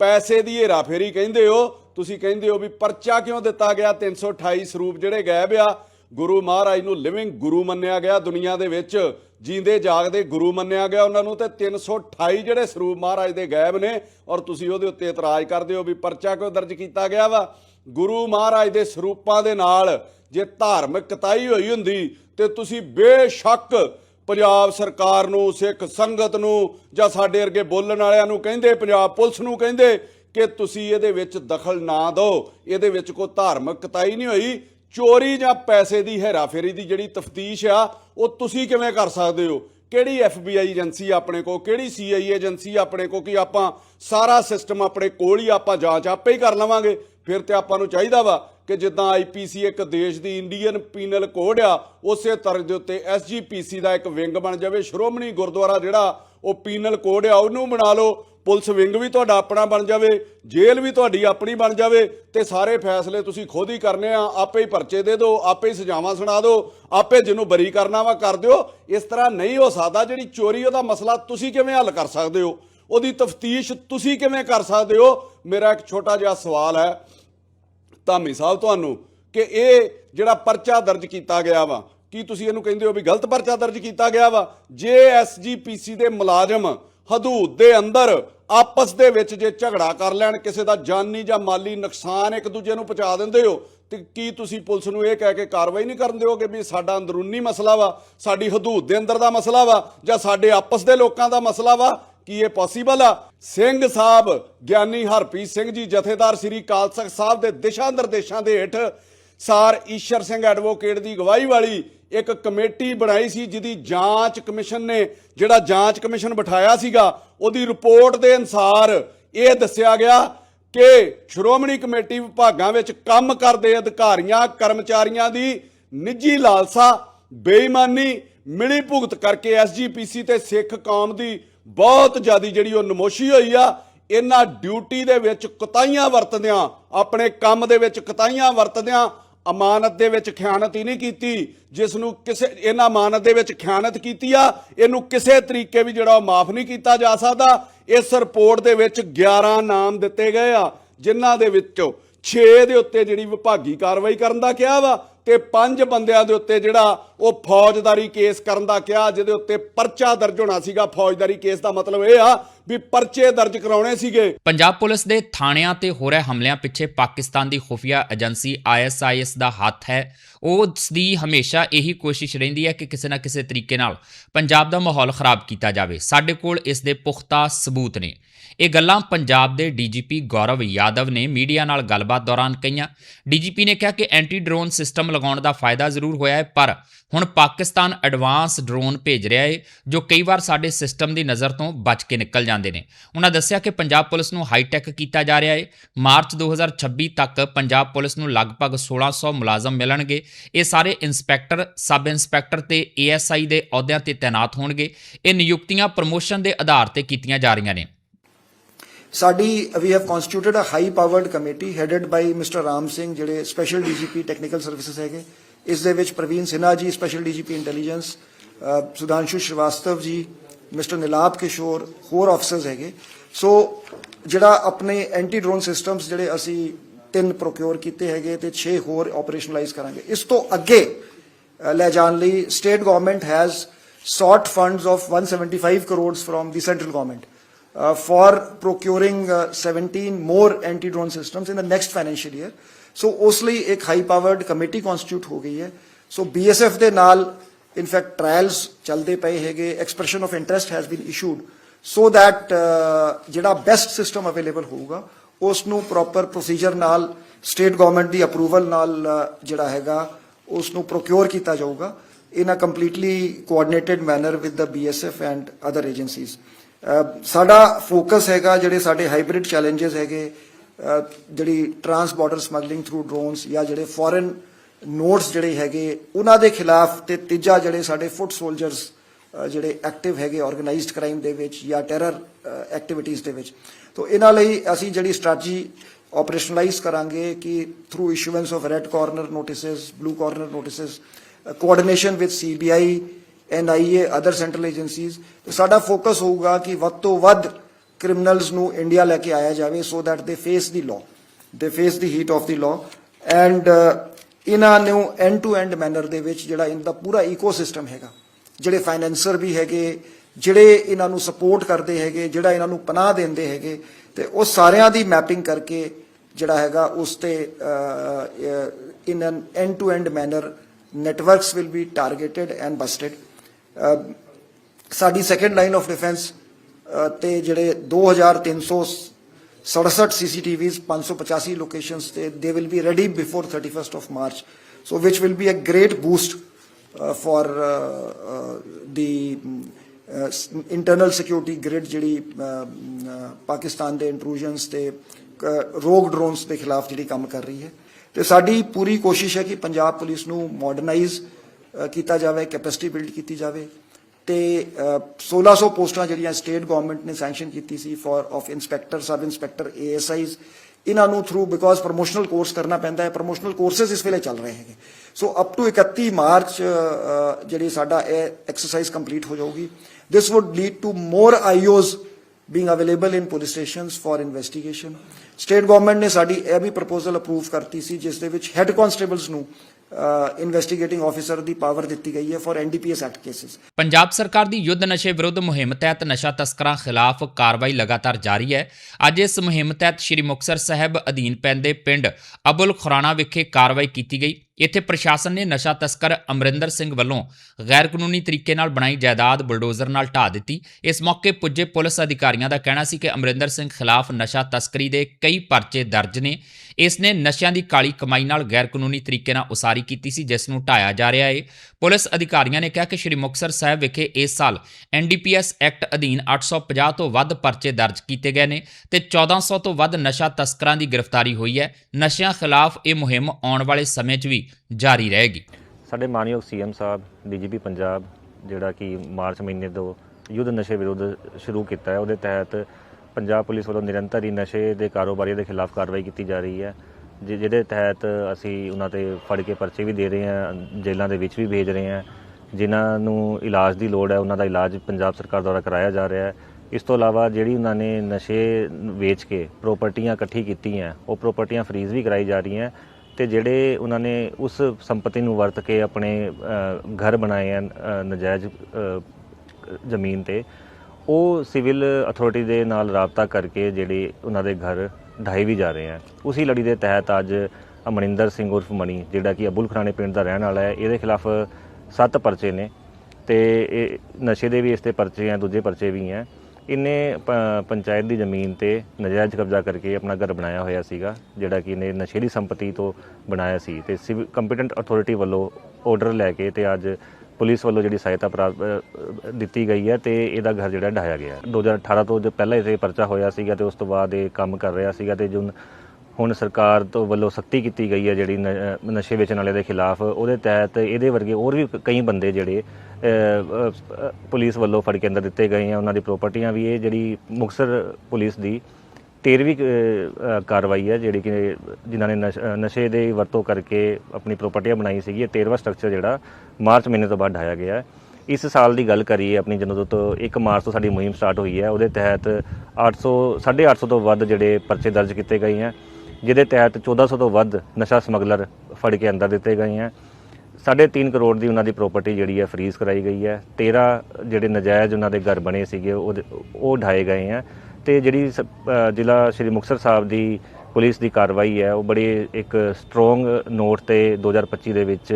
ਪੈਸੇ ਦੀ ਹੇਰਾਫੇਰੀ ਕਹਿੰਦੇ ਹੋ ਤੁਸੀਂ ਕਹਿੰਦੇ ਹੋ ਵੀ ਪਰਚਾ ਕਿਉਂ ਦਿੱਤਾ ਗਿਆ? 328 ਸਰੂਪ ਜਿਹੜੇ ਗਾਇਬ ਆ, ਗੁਰੂ ਮਹਾਰਾਜ ਨੂੰ ਲਿਵਿੰਗ ਗੁਰੂ ਮੰਨਿਆ ਗਿਆ ਦੁਨੀਆ ਦੇ ਵਿੱਚ, ਜੀਂਦੇ ਜਾਗਦੇ ਗੁਰੂ ਮੰਨਿਆ ਗਿਆ ਉਹਨਾਂ ਨੂੰ ਤੇ 328 ਜਿਹੜੇ ਸਰੂਪ ਮਹਾਰਾਜ ਦੇ ਗਾਇਬ ਨੇ ਔਰ ਤੁਸੀਂ ਉਹਦੇ ਉੱਤੇ ਇਤਰਾਜ਼ ਕਰਦੇ ਹੋ ਵੀ ਪਰਚਾ ਕਿਉਂ ਦਰਜ ਕੀਤਾ ਗਿਆ ਵਾ? ਗੁਰੂ ਮਹਾਰਾਜ ਦੇ ਸਰੂਪਾਂ ਦੇ ਨਾਲ ਜੇ ਧਾਰਮਿਕ ਕਤਾਈ ਹੋਈ ਹੁੰਦੀ ਤੇ ਤੁਸੀਂ ਬੇਸ਼ੱਕ ਪੰਜਾਬ ਸਰਕਾਰ ਨੂੰ, ਸਿੱਖ ਸੰਗਤ ਨੂੰ ਜਾਂ ਸਾਡੇ ਅਰਗੇ ਬੋਲਣ ਵਾਲਿਆਂ ਨੂੰ ਕਹਿੰਦੇ, ਪੰਜਾਬ ਪੁਲਿਸ ਨੂੰ ਕਹਿੰਦੇ ਕਿ ਤੁਸੀਂ ਇਹਦੇ ਵਿੱਚ ਦਖਲ ਨਾ ਦਿਓ। ਇਹਦੇ ਵਿੱਚ ਕੋਈ ਧਾਰਮਿਕ ਕਤਾਈ ਨਹੀਂ ਹੋਈ। ਚੋਰੀ ਜਾਂ ਪੈਸੇ ਦੀ ਹੈਰਾਫੇਰੀ ਦੀ ਜਿਹੜੀ ਤਫਤੀਸ਼ ਆ, ਉਹ ਤੁਸੀਂ ਕਿਵੇਂ ਕਰ ਸਕਦੇ ਹੋ? ਕਿਹੜੀ FBI ਏਜੰਸੀ ਆਪਣੇ ਕੋ ਕਿਹੜੀ CIA ਏਜੰਸੀ ਆਪਣੇ ਕੋ ਕਿ ਆਪਾਂ ਸਾਰਾ ਸਿਸਟਮ ਆਪਣੇ ਕੋਲ ਹੀ ਆਪਾਂ ਜਾਂਚ ਆਪੇ ਹੀ ਕਰ ਲਵਾਂਗੇ। ਫਿਰ ਤੇ ਆਪਾਂ ਨੂੰ ਚਾਹੀਦਾ ਵਾ ਕਿ ਜਿੱਦਾਂ ਆਈਪੀਸੀ ਇੱਕ ਦੇਸ਼ ਦੀ ਇੰਡੀਅਨ ਪੀਨਲ ਕੋਡ ਆ, ਉਸੇ ਤਰ੍ਹਾਂ ਦੇ ਉੱਤੇ ਐਸਜੀਪੀਸੀ ਦਾ ਇੱਕ ਵਿੰਗ ਬਣ ਜਾਵੇ। ਸ਼੍ਰੋਮਣੀ ਗੁਰਦੁਆਰਾ ਜਿਹੜਾ ਉਹ ਪੀਨਲ ਕੋਡ ਆ, ਉਹਨੂੰ ਬਣਾ ਲਓ। ਪੁਲਿਸ ਵਿੰਗ ਵੀ ਤੁਹਾਡਾ ਆਪਣਾ ਬਣ ਜਾਵੇ, ਜੇਲ੍ਹ ਵੀ ਤੁਹਾਡੀ ਆਪਣੀ ਬਣ ਜਾਵੇ, ਤੇ ਸਾਰੇ ਫੈਸਲੇ ਤੁਸੀਂ ਖੁਦ ਹੀ ਕਰਨੇ ਆ, ਆਪੇ ਹੀ ਪਰਚੇ ਦੇ ਦਿਓ, ਆਪੇ ਹੀ ਸਜ਼ਾਵਾਂ ਸੁਣਾ ਦਿਓ, ਆਪੇ ਜਿਹਨੂੰ ਬਰੀ ਕਰਨਾ ਵਾ ਕਰ ਦਿਓ। ਇਸ ਤਰ੍ਹਾਂ ਨਹੀਂ ਹੋ ਸਕਦਾ ਜਿਹੜੀ ਚੋਰੀ, ਉਹਦਾ ਮਸਲਾ ਤੁਸੀਂ ਕਿਵੇਂ ਹੱਲ ਕਰ ਸਕਦੇ ਹੋ? ਉਹਦੀ ਤਫਤੀਸ਼ ਤੁਸੀਂ ਕਿਵੇਂ ਕਰ ਸਕਦੇ ਹੋ? ਮੇਰਾ ਇੱਕ ਛੋਟਾ ਜਿਹਾ ਸਵਾਲ ਹੈ, ਧਾਮੀ ਸਾਹਿਬ, ਤੁਹਾਨੂੰ ਕਿ ਇਹ ਜਿਹੜਾ ਪਰਚਾ ਦਰਜ ਕੀਤਾ ਗਿਆ ਵਾ, ਕੀ ਤੁਸੀਂ ਇਹਨੂੰ ਕਹਿੰਦੇ ਹੋ ਵੀ ਗਲਤ ਪਰਚਾ ਦਰਜ ਕੀਤਾ ਗਿਆ ਵਾ? ਜੇ ਐਸਜੀਪੀਸੀ ਦੇ ਮੁਲਾਜ਼ਮ ਹਦੂਦ ਦੇ ਅੰਦਰ ਆਪਸ ਦੇ ਵਿੱਚ ਜੇ ਝਗੜਾ ਕਰ ਲੈਣ, ਕਿਸੇ ਦਾ ਜਾਨੀ ਜਾਂ ਮਾਲੀ ਨੁਕਸਾਨ ਇੱਕ ਦੂਜੇ ਨੂੰ ਪਹੁੰਚਾ ਦਿੰਦੇ ਹੋ, ਤੇ ਕੀ ਤੁਸੀਂ ਪੁਲਿਸ ਨੂੰ ਇਹ ਕਹਿ ਕੇ ਕਾਰਵਾਈ ਨਹੀਂ ਕਰਨ ਦਿਓਗੇ ਵੀ ਸਾਡਾ ਅੰਦਰੂਨੀ ਮਸਲਾ ਵਾ, ਸਾਡੀ ਹਦੂਦ ਦੇ ਅੰਦਰ ਦਾ ਮਸਲਾ ਵਾ, ਜਾਂ ਸਾਡੇ ਆਪਸ ਦੇ ਲੋਕਾਂ ਦਾ ਮਸਲਾ ਵਾ? ਕੀ ਇਹ ਪੋਸੀਬਲ ਆ? ਸਿੰਘ ਸਾਹਿਬ, ਗਿਆਨੀ ਹਰਪ੍ਰੀਤ ਸਿੰਘ ਜੀ, ਜਥੇਦਾਰ ਸ੍ਰੀ ਅਕਾਲ ਸਾਹਿਬ ਦੇ ਦਿਸ਼ਾ ਨਿਰਦੇਸ਼ਾਂ ਦੇ ਹੇਠ ਸਾਰ ਈਸ਼ਰ ਸਿੰਘ ਐਡਵੋਕੇਟ ਦੀ ਗਵਾਹੀ ਵਾਲੀ ਇੱਕ ਕਮੇਟੀ ਬਣਾਈ ਸੀ ਜਿਹਦੀ ਜਾਂਚ ਕਮਿਸ਼ਨ ਨੇ, ਜਿਹੜਾ ਜਾਂਚ ਕਮਿਸ਼ਨ ਬਿਠਾਇਆ ਸੀਗਾ, ਉਹਦੀ ਰਿਪੋਰਟ ਦੇ ਅਨਸਾਰ ਇਹ ਦੱਸਿਆ ਗਿਆ ਕਿ ਸ਼੍ਰੋਮਣੀ ਕਮੇਟੀ ਵਿਭਾਗਾਂ ਵਿੱਚ ਕੰਮ ਕਰਦੇ ਅਧਿਕਾਰੀਆਂ, ਕਰਮਚਾਰੀਆਂ ਦੀ ਨਿੱਜੀ ਲਾਲਸਾ, ਬੇਈਮਾਨੀ ਮਿਲੀ ਭੁਗਤ ਕਰਕੇ ਐਸਜੀਪੀਸੀ ਤੇ ਸਿੱਖ ਕੌਮ ਦੀ ਬਹੁਤ ਜ਼ਿਆਦੀ ਜਿਹੜੀ ਉਹ ਨਮੋਸ਼ੀ ਹੋਈ ਆ, ਇਹਨਾਂ ਡਿਊਟੀ ਦੇ ਵਿੱਚ ਕੁਤਾਈਆਂ ਵਰਤਦਿਆਂ, ਆਪਣੇ ਕੰਮ ਦੇ ਵਿੱਚ ਕਤਾਈਆਂ ਵਰਤਦਿਆਂ ਅਮਾਨਤ ਦੇ ਵਿੱਚ ਖਿਆਨਤ ਹੀ ਨਹੀਂ ਕੀਤੀ ਜਿਸ ਨੂੰ ਕਿਸੇ ਇਹਨਾਂ ਅਮਾਨਤ ਦੇ ਵਿੱਚ ਖਿਆਨਤ ਕੀਤੀ ਆ, ਇਹਨੂੰ ਕਿਸੇ ਤਰੀਕੇ ਵੀ ਜਿਹੜਾ ਉਹ ਮਾਫ ਨਹੀਂ ਕੀਤਾ ਜਾ ਸਕਦਾ। ਇਸ ਰਿਪੋਰਟ ਦੇ ਵਿੱਚ 11 ਨਾਮ ਦਿੱਤੇ ਗਏ ਆ, ਜਿਨ੍ਹਾਂ ਦੇ ਵਿੱਚੋਂ 6 ਦੇ ਉੱਤੇ ਜਿਹੜੀ ਵਿਭਾਗੀ ਕਾਰਵਾਈ ਕਰਨ ਦਾ ਕਿਹਾ ਵਾ ਤੇ ਪੰਜ ਬੰਦਿਆਂ ਦੇ ਉੱਤੇ ਜਿਹੜਾ ਉਹ ਫੌਜਦਾਰੀ ਕੇਸ ਕਰਨ ਦਾ ਕਿਹਾ, ਜਿਹਦੇ ਉੱਤੇ ਪਰਚਾ ਦਰਜ ਹੋਣਾ ਸੀਗਾ। ਫੌਜਦਾਰੀ ਕੇਸ ਦਾ ਮਤਲਬ ਇਹ ਆ ਵੀ ਪਰਚੇ ਦਰਜ ਕਰਾਉਣੇ ਸੀਗੇ। ਪੰਜਾਬ ਪੁਲਿਸ ਦੇ ਥਾਣਿਆਂ ਤੇ ਹੋ ਰਹੇ ਹਮਲਿਆਂ ਪਿੱਛੇ ਪਾਕਿਸਤਾਨ ਦੀ ਖੁਫੀਆ ਏਜੰਸੀ ਆਈਐਸਆਈਐਸ ਦਾ ਹੱਥ ਹੈ। ਉਸ ਦੀ ਹਮੇਸ਼ਾ ਇਹੀ ਕੋਸ਼ਿਸ਼ ਰਹਿੰਦੀ ਹੈ ਕਿ ਕਿਸੇ ਨਾ ਕਿਸੇ ਤਰੀਕੇ ਨਾਲ ਪੰਜਾਬ ਦਾ ਮਾਹੌਲ ਖਰਾਬ ਕੀਤਾ ਜਾਵੇ। ਸਾਡੇ ਕੋਲ ਇਸ ਦੇ ਪੁਖਤਾ ਸਬੂਤ ਨੇ। ਇਹ ਗੱਲਾਂ ਪੰਜਾਬ ਦੇ ਡੀਜੀਪੀ ਗੌਰਵ ਯਾਦਵ ਨੇ ਮੀਡੀਆ ਨਾਲ ਗੱਲਬਾਤ ਦੌਰਾਨ ਕਹੀਆਂ। ਡੀਜੀਪੀ ਨੇ ਕਿਹਾ ਕਿ ਐਂਟੀ ਡਰੋਨ ਸਿਸਟਮ ਲਗਾਉਣ ਦਾ ਫਾਇਦਾ ਜ਼ਰੂਰ ਹੋਇਆ ਹੈ, ਪਰ ਹੁਣ ਪਾਕਿਸਤਾਨ ਐਡਵਾਂਸ ਡਰੋਨ ਭੇਜ ਰਿਹਾ ਹੈ ਜੋ ਕਈ ਵਾਰ ਸਾਡੇ ਸਿਸਟਮ ਦੀ ਨਜ਼ਰ ਤੋਂ ਬਚ ਕੇ ਨਿਕਲ ਜਾਂਦੇ ਨੇ। ਉਹਨਾਂ ਦੱਸਿਆ ਕਿ ਪੰਜਾਬ ਪੁਲਿਸ ਨੂੰ ਹਾਈਟੈਕ ਕੀਤਾ ਜਾ ਰਿਹਾ ਹੈ ਮਾਰਚ 2026 ਤੱਕ ਪੰਜਾਬ ਪੁਲਿਸ ਨੂੰ ਲਗਭਗ 1600 ਮੁਲਾਜ਼ਮ ਮਿਲਣਗੇ। ਇਹ ਸਾਰੇ ਇੰਸਪੈਕਟਰ ਸਬ ਇੰਸਪੈਕਟਰ ਤੇ ਏਐਸਆਈ ਦੇ ਅਹੁਦਿਆਂ ਤੇ ਤਾਇਨਾਤ ਹੋਣਗੇ। ਇਹ ਨਿਯੁਕਤੀਆਂ ਪ੍ਰਮੋਸ਼ਨ ਦੇ ਆਧਾਰ ਤੇ ਕੀਤੀਆਂ ਜਾ ਰਹੀਆਂ ਨੇ। ਸਾਡੀ we have constituted a high powered committee headed by Mister Ram Singh ਜਿਹੜੇ ਸਪੈਸ਼ਲ ਡੀਜੀਪੀ ਟੈਕਨੀਕਲ ਸਰਵਿਸਿਜ਼ ਹੈਗੇ। ਇਸ ਦੇ ਵਿੱਚ Praveen Sinha ji special DGP intelligence Sudhanshu Srivastava ji Mister Nilap ਕਿਸ਼ੋਰ ਹੋਰ ਆਫਸਰਸ ਹੈਗੇ। ਸੋ ਜਿਹੜਾ ਆਪਣੇ ਐਂਟੀ ਡਰੋਨ ਸਿਸਟਮਸ ਜਿਹੜੇ ਅਸੀਂ ਤਿੰਨ ਪ੍ਰੋਕਿਉਰ ਕੀਤੇ ਹੈਗੇ ਤੇ 6 ਹੋਰ ਆਪਰੇਸ਼ਨਲਾਈਜ਼ ਕਰਾਂਗੇ। ਇਸ ਤੋਂ ਅੱਗੇ ਲੈ ਜਾਣ ਲਈ state government has sought funds of 175 crores from the central government uh, Uh, for procuring uh, 17 more anti-drone systems in the next financial year. So ਉਸ ਲਈ ਇੱਕ ਹਾਈ ਪਾਵਰਡ ਕਮੇਟੀ ਕਨਸਟੀਟਿਊਟ ਹੋ ਗਈ ਹੈ ਸੋ ਬੀਐਸਐਫ ਦੇ ਨਾਲ ਇਨਫੈਕਟ ਟ੍ਰਾਇਲਸ ਚੱਲਦੇ ਪਏ ਹੈਗੇ expression of interest has been issued so that ਜਿਹੜਾ ਬੈਸਟ ਸਿਸਟਮ ਅਵੇਲੇਬਲ ਹੋਊਗਾ ਉਸ ਨੂੰ ਪ੍ਰੋਪਰ ਪ੍ਰੋਸੀਜਰ ਨਾਲ ਸਟੇਟ ਗਵਰਨਮੈਂਟ ਦੀ ਅਪਰੂਵਲ ਨਾਲ ਜਿਹੜਾ ਹੈਗਾ ਉਸ ਨੂੰ ਪ੍ਰੋਕਿਉਰ ਕੀਤਾ ਜਾਊਗਾ in a completely coordinated manner with the BSF and other agencies ਸਾਡਾ ਫੋਕਸ ਹੈਗਾ ਜਿਹੜੇ ਸਾਡੇ ਹਾਈਬ੍ਰਿਡ ਚੈਲੰਜਸ ਹੈਗੇ ਜਿਹੜੀ trans border smuggling through drones ਜਾਂ ਜਿਹੜੇ ਫੋਰਨ ਨੋਟਸ ਜਿਹੜੇ ਹੈਗੇ, ਉਹਨਾਂ ਦੇ ਖਿਲਾਫ ਤੇ ਤੀਜਾ ਜਿਹੜੇ ਸਾਡੇ ਫੁੱਟ ਸੋਲਜਰਸ ਜਿਹੜੇ ਐਕਟਿਵ ਹੈਗੇ ਆਰਗੇਨਾਈਜ਼ਡ ਕ੍ਰਾਈਮ ਦੇ ਵਿੱਚ ਜਾਂ ਟੈਰਰ ਐਕਟੀਵਿਟੀਜ਼ ਦੇ ਵਿੱਚ। ਤੋਂ ਇਹਨਾਂ ਲਈ ਅਸੀਂ ਜਿਹੜੀ ਸਟ੍ਰੈਟਜੀ ਆਪਰੇਸ਼ਨਲਾਈਜ਼ ਕਰਾਂਗੇ ਕਿ through issuance of red corner notices blue corner notices coordination with CBI NIA other central agencies ਤੇ ਸਾਡਾ ਫੋਕਸ ਹੋਊਗਾ ਕਿ ਵੱਧ ਤੋਂ ਵੱਧ ਕ੍ਰਿਮੀਨਲਸ ਨੂੰ ਇੰਡੀਆ ਲੈ ਕੇ ਆਇਆ ਜਾਵੇ so that they face the law they face the heat of the law and ਇਹਨਾਂ ਨੂੰ ਐਂਡ ਟੂ ਐਂਡ ਮੈਨਰ ਦੇ ਵਿੱਚ ਜਿਹੜਾ ਇਹਨਾਂ ਦਾ ਪੂਰਾ ਇਕੋਸਿਸਟਮ ਹੈਗਾ ਜਿਹੜੇ ਫਾਈਨੈਂਸਰ ਵੀ ਹੈਗੇ ਜਿਹੜੇ ਇਹਨਾਂ ਨੂੰ ਸਪੋਰਟ ਕਰਦੇ ਹੈਗੇ ਜਿਹੜਾ ਇਹਨਾਂ ਨੂੰ ਪਨਾਹ ਦਿੰਦੇ ਹੈਗੇ ਤੇ ਉਹ ਸਾਰਿਆਂ ਦੀ ਮੈਪਿੰਗ ਕਰਕੇ ਜਿਹੜਾ ਹੈਗਾ ਉਸ ਤੇ in an end to end manner networks will be targeted and busted. ਸਾਡੀ ਸੈਕੰਡ ਲਾਈਨ ਆਫ ਡਿਫੈਂਸ ਤੇ ਜਿਹੜੇ 2367 ਸੀਸੀਟੀਵੀਜ਼ 585 ਲੋਕੇਸ਼ਨਸ ਤੇ they will be ready before 31st of March so which will be a great boost for the internal security grid ਜਿਹੜੀ ਅਹ, ਅਹ, ਪਾਕਿਸਤਾਨ ਦੇ ਇੰਟਰੂਜਨਸ ਤੇ ਕ- ਰੋਗ ਡਰੋਨਸ ਦੇ ਖਿਲਾਫ ਜਿਹੜੀ ਕੰਮ ਕਰ ਰਹੀ ਹੈ। ਤੇ ਸਾਡੀ ਪੂਰੀ ਕੋਸ਼ਿਸ਼ ਹੈ ਕਿ ਪੰਜਾਬ ਪੁਲਿਸ ਨੂੰ ਮਾਡਰਨਾਈਜ਼ ਕੀਤਾ ਜਾਵੇ ਕੈਪੈਸਿਟੀ ਬਿਲਡ ਕੀਤੀ ਜਾਵੇ। ਤੇ ਅ, 1600 ਪੋਸਟਾਂ ਜਿਹੜੀਆਂ ਸਟੇਟ ਗਵਰਨਮੈਂਟ ਨੇ ਸੈਂਕਸ਼ਨ ਕੀਤੀ ਸੀ for of inspector sub inspector ASIs ਇਹਨਾਂ ਨੂੰ ਥਰੂ ਬਿਕੋਜ਼ ਪ੍ਰੋਮੋਸ਼ਨਲ ਕੋਰਸ ਕਰਨਾ ਪੈਂਦਾ ਹੈ। ਪ੍ਰੋਮੋਸ਼ਨਲ ਕੋਰਸਸ ਇਸ ਵੇਲੇ ਚੱਲ ਰਹੇ ਹੈਗੇ। ਸੋ ਅਪ ਟੂ 31 ਮਾਰਚ ਜਿਹੜੀ ਸਾਡਾ ਇਹ ਐਕਸਰਸਾਈਜ਼ ਕੰਪਲੀਟ ਹੋ ਜਾਊਗੀ। This would lead to more IOs being available in police stations for investigation. State government ਨੇ ਸਾਡੀ ਇਹ ਵੀ ਪ੍ਰਪੋਜ਼ਲ ਅਪਰੂਵ ਕਰਤੀ ਸੀ ਜਿਸ ਦੇ ਵਿੱਚ ਹੈੱਡ ਕਾਂਸਟੇਬਲਸ ਨੂੰ ਇਨਵੈਸਟੀਗੇਟਿੰਗ ਆਫੀਸਰ ਦੀ ਪਾਵਰ ਦਿੱਤੀ ਗਈ ਹੈ for NDPS act cases Punjab ਸਰਕਾਰ ਦੀ ਯੁੱਧ ਨਸ਼ੇ ਵਿਰੁੱਧ ਮੁਹਿੰਮ ਤਹਿਤ ਨਸ਼ਾ ਤਸਕਰਾਂ ਖਿਲਾਫ ਕਾਰਵਾਈ ਲਗਾਤਾਰ ਜਾਰੀ ਹੈ। ਅੱਜ ਇਸ ਮੁਹਿੰਮ ਤਹਿਤ ਸ਼੍ਰੀ ਮੁਕਸਰ ਸਾਹਿਬ ਅਧੀਨ ਪੈਂਦੇ ਪਿੰਡ ਅਬੁਲ ਖੁਰਾਣਾ ਵਿਖੇ ਕਾਰਵਾਈ ਕੀਤੀ ਗਈ। ਇੱਥੇ ਪ੍ਰਸ਼ਾਸਨ ਨੇ ਨਸ਼ਾ ਤਸਕਰ ਅਮਰਿੰਦਰ ਸਿੰਘ ਵੱਲੋਂ ਗੈਰ ਕਾਨੂੰਨੀ ਤਰੀਕੇ ਨਾਲ ਬਣਾਈ ਜਾਇਦਾਦ ਬੁਲਡੋਜ਼ਰ ਨਾਲ ਢਾਹ ਦਿੱਤੀ। ਇਸ ਮੌਕੇ ਪੁੱਜੇ ਪੁਲਿਸ ਅਧਿਕਾਰੀਆਂ ਦਾ ਕਹਿਣਾ ਸੀ ਕਿ ਅਮਰਿੰਦਰ ਸਿੰਘ ਖਿਲਾਫ ਨਸ਼ਾ ਤਸਕਰੀ ਦੇ ਕਈ ਪਰਚੇ ਦਰਜ ਨੇ। ਇਸ ਨੇ ਨਸ਼ਿਆਂ ਦੀ ਕਾਲੀ ਕਮਾਈ ਨਾਲ ਗੈਰ ਕਾਨੂੰਨੀ ਤਰੀਕੇ ਨਾਲ ਉਸਾਰੀ ਕੀਤੀ ਸੀ, ਜਿਸ ਨੂੰ ਢਾਇਆ ਜਾ ਰਿਹਾ ਹੈ ਪੁਲਿਸ ਅਧਿਕਾਰੀਆਂ ਨੇ ਕਿਹਾ ਕਿ ਸ਼੍ਰੀ ਮੁਕਤਸਰ ਸਾਹਿਬ ਵਿਖੇ ਇਸ ਸਾਲ ਐਨਡੀਪੀਐਸ ਐਕਟ ਅਧੀਨ 850 ਤੋਂ ਵੱਧ ਪਰਚੇ ਦਰਜ ਕੀਤੇ ਗਏ ਨੇ ਤੇ 1400 ਤੋਂ ਵੱਧ ਨਸ਼ਾ ਤਸਕਰਾਂ ਦੀ ਗ੍ਰਿਫਤਾਰੀ ਹੋਈ ਹੈ। ਨਸ਼ਿਆਂ ਖਿਲਾਫ ਇਹ ਮੁਹਿੰਮ ਆਉਣ ਵਾਲੇ ਸਮੇਂ 'ਚ ਵੀ ਜਾਰੀ ਰਹੇਗੀ। ਸਾਡੇ ਮਾਨਯੋਗ ਸੀਐਮ ਸਾਹਿਬ, ਡੀਜੀਪੀ ਪੰਜਾਬ, ਜਿਹੜਾ ਕਿ ਮਾਰਚ ਮਹੀਨੇ ਤੋਂ ਯੁੱਧ ਨਸ਼ੇ ਵਿਰੁੱਧ ਸ਼ੁਰੂ ਕੀਤਾ ਹੈ, ਉਹਦੇ ਤਹਿਤ ਪੰਜਾਬ ਪੁਲਿਸ ਵੱਲੋਂ ਨਿਰੰਤਰ ਹੀ ਨਸ਼ੇ ਦੇ ਕਾਰੋਬਾਰੀਆਂ ਦੇ ਖਿਲਾਫ ਕਾਰਵਾਈ ਕੀਤੀ ਜਾ ਰਹੀ ਹੈ, ਜਿ- ਜਿਹਦੇ ਤਹਿਤ ਅਸੀਂ ਉਹਨਾਂ ਤੇ ਫੜ ਕੇ ਪਰਚੇ ਵੀ ਦੇ ਰਹੇ ਹਾਂ, ਜੇਲ੍ਹਾਂ ਦੇ ਵਿੱਚ ਵੀ ਭੇਜ ਰਹੇ ਹਾਂ। ਜਿਨ੍ਹਾਂ ਨੂੰ ਇਲਾਜ ਦੀ ਲੋੜ ਹੈ, ਉਹਨਾਂ ਦਾ ਇਲਾਜ ਪੰਜਾਬ ਸਰਕਾਰ ਦੁਆਰਾ ਕਰਾਇਆ ਜਾ ਰਿਹਾ ਹੈ। ਇਸ ਤੋਂ ਇਲਾਵਾ ਜਿਹੜੀ ਉਹਨਾਂ ਨੇ ਨਸ਼ੇ ਵੇਚ ਕੇ ਪ੍ਰਾਪਰਟੀਆਂ ਇਕੱਠੀ ਕੀਤੀਆਂ, ਉਹ ਪ੍ਰਾਪਰਟੀਆਂ ਫਰੀਜ਼ ਵੀ ਕਰਾਈ ਜਾ ਰਹੀਆਂ। ਤੇ ਜਿਹੜੇ ਉਹਨਾਂ ਨੇ ਉਸ ਸੰਪਤੀ ਨੂੰ ਵਰਤ ਕੇ ਆਪਣੇ ਘਰ ਬਣਾਏ ਹਨ ਨਜਾਇਜ਼ ਜ਼ਮੀਨ ਤੇ, ਉਹ ਸਿਵਲ ਅਥਾਰਟੀ ਦੇ ਨਾਲ ਰਾਬਤਾ ਕਰਕੇ ਜਿਹੜੇ ਉਹਨਾਂ ਦੇ ਘਰ ਢਾਈ ਵੀ ਜਾ ਰਹੇ ਹਨ। ਉਸੇ ਲੜੀ ਦੇ ਤਹਿਤ ਅੱਜ ਅਮਰਿੰਦਰ ਸਿੰਘ ਉਰਫ ਮਣੀ ਜਿਹੜਾ ਕਿ ਅਬੁਲ ਖਰਾਣੇ ਪਿੰਡ ਦਾ ਰਹਿਣ ਵਾਲਾ ਹੈ, ਇਹਦੇ ਖਿਲਾਫ ਸੱਤ ਪਰਚੇ ਨੇ ਤੇ ਇਹ ਨਸ਼ੇ ਦੇ ਵੀ ਇਸ ਤੇ ਪਰਚੇ ਆ, ਦੂਜੇ ਪਰਚੇ ਵੀ ਆ। ਇਹਨੇ ਪ- ਪੰਚਾਇਤ ਦੀ ਜ਼ਮੀਨ ਤੇ ਨਜਾਇਜ਼ ਕਬਜ਼ਾ ਕਰਕੇ ਆਪਣਾ ਘਰ ਬਣਾਇਆ ਹੋਇਆ ਸੀਗਾ, ਜਿਹੜਾ ਕਿ ਇਹਨੇ ਨਸ਼ੇੜੀ ਸੰਪਤੀ ਤੋਂ ਬਣਾਇਆ ਸੀ ਤੇ ਸਿਵਲ ਕੰਪੀਟੈਂਟ ਅਥਾਰਟੀ ਵੱਲੋਂ ਆਰਡਰ ਲੈ ਕੇ ਤੇ ਅੱਜ ਪੁਲਿਸ ਵੱਲੋਂ ਜਿਹੜੀ ਸਹਾਇਤਾ ਪ੍ਰਾਪਤ ਦਿੱਤੀ ਗਈ ਹੈ ਤੇ ਇਹਦਾ ਘਰ ਜਿਹੜਾ ਢਾਇਆ ਗਿਆ ਹੈ। 2018 ਤੋਂ ਜੋ ਪਹਿਲਾਂ ਇਹ ਪਰਚਾ ਹੋਇਆ ਸੀਗਾ ਤੇ ਉਸ ਤੋਂ ਬਾਅਦ ਇਹ ਕੰਮ ਕਰ ਰਿਹਾ ਸੀਗਾ ਤੇ ਜੁਨ ਹੁਣ ਸਰਕਾਰ ਤੋਂ ਵੱਲੋਂ ਸਖਤੀ ਕੀਤੀ ਗਈ ਹੈ ਜਿਹੜੀ ਨ- ਨਸ਼ੇ ਵੇਚਣ ਵਾਲੇ ਦੇ ਖਿਲਾਫ ਉਹਦੇ ਤਹਿਤ ਇਹਦੇ ਵਰਗੇ ਹੋਰ ਵੀ ਕਈ ਬੰਦੇ ਜਿਹੜੇ ਅ, ਅ, ਪੁਲਿਸ ਵੱਲੋਂ ਫੜ ਕੇ ਅੰਦਰ ਦਿੱਤੇ ਗਏ ਆ ਉਹਨਾਂ ਦੀ ਪ੍ਰਾਪਰਟੀਆਂ ਵੀ ਇਹ ਜਿਹੜੀ ਮੁਕਤਸਰ ਪੁਲਿਸ ਦੀ 13ਵੀਂ ਅ, ਕਾਰਵਾਈ ਹੈ ਜਿਹੜੀ ਕਿ ਜਿਨ੍ਹਾਂ ਨੇ ਨਸ਼- ਅ, ਨਸ਼ੇ ਦੇ ਵਰਤੋਂ ਕਰਕੇ ਆਪਣੀ ਪ੍ਰਾਪਰਟੀਆਂ ਬਣਾਈ ਸੀਗੀ ਇਹ 13ਵਾਂ ਸਟਰਕਚਰ ਜਿਹੜਾ ਮਾਰਚ ਮਹੀਨੇ ਤੋਂ ਬਾਅਦ ਢਾਇਆ ਗਿਆ ਹੈ। ਇਸ ਸਾਲ ਦੀ ਗੱਲ ਕਰੀਏ ਆਪਣੀ ਜਦੋਂ ਤੋਂ 1 ਮਾਰਚ ਤੋਂ ਸਾਡੀ ਮੁਹਿੰਮ ਸਟਾਰਟ ਹੋਈ ਹੈ ਉਹਦੇ ਤਹਿਤ 800 850 ਤੋਂ ਵੱਧ ਜਿਹੜੇ ਪਰਚੇ ਦਰਜ ਕੀਤੇ ਗਏ ਹੈ ਜਿਹਦੇ ਤਹਿਤ 1400 ਤੋਂ ਵੱਧ ਨਸ਼ਾ ਸਮਗਲਰ ਫੜ ਕੇ ਅੰਦਰ ਦਿੱਤੇ ਗਏ ਹੈ ਸਾਢੇ ਤਿੰਨ ਕਰੋੜ ਦੀ ਉਹਨਾਂ ਦੀ ਪ੍ਰਾਪਰਟੀ ਜਿਹੜੀ ਹੈ ਫਰੀਜ਼ ਕਰਾਈ ਗਈ ਹੈ 13 ਜਿਹੜੇ ਨਜਾਇਜ਼ ਉਹਨਾਂ ਦੇ ਘਰ ਬਣੇ ਸੀਗੇ, ਉਹਦੇ- ਉਹ ਢਾਏ ਗਏ ਹੈ ਤੇ ਜਿਹੜੀ ਸ- ਜ਼ਿਲ੍ਹਾ ਸ਼੍ਰੀ ਮੁਕਤਸਰ ਸਾਹਿਬ ਦੀ ਪੁਲਿਸ ਦੀ ਕਾਰਵਾਈ ਹੈ ਉਹ ਬੜੀ ਇੱਕ ਸਟਰੋਂਗ ਨੋਟ ਤੇ 2025 ਦੇ ਵਿੱਚ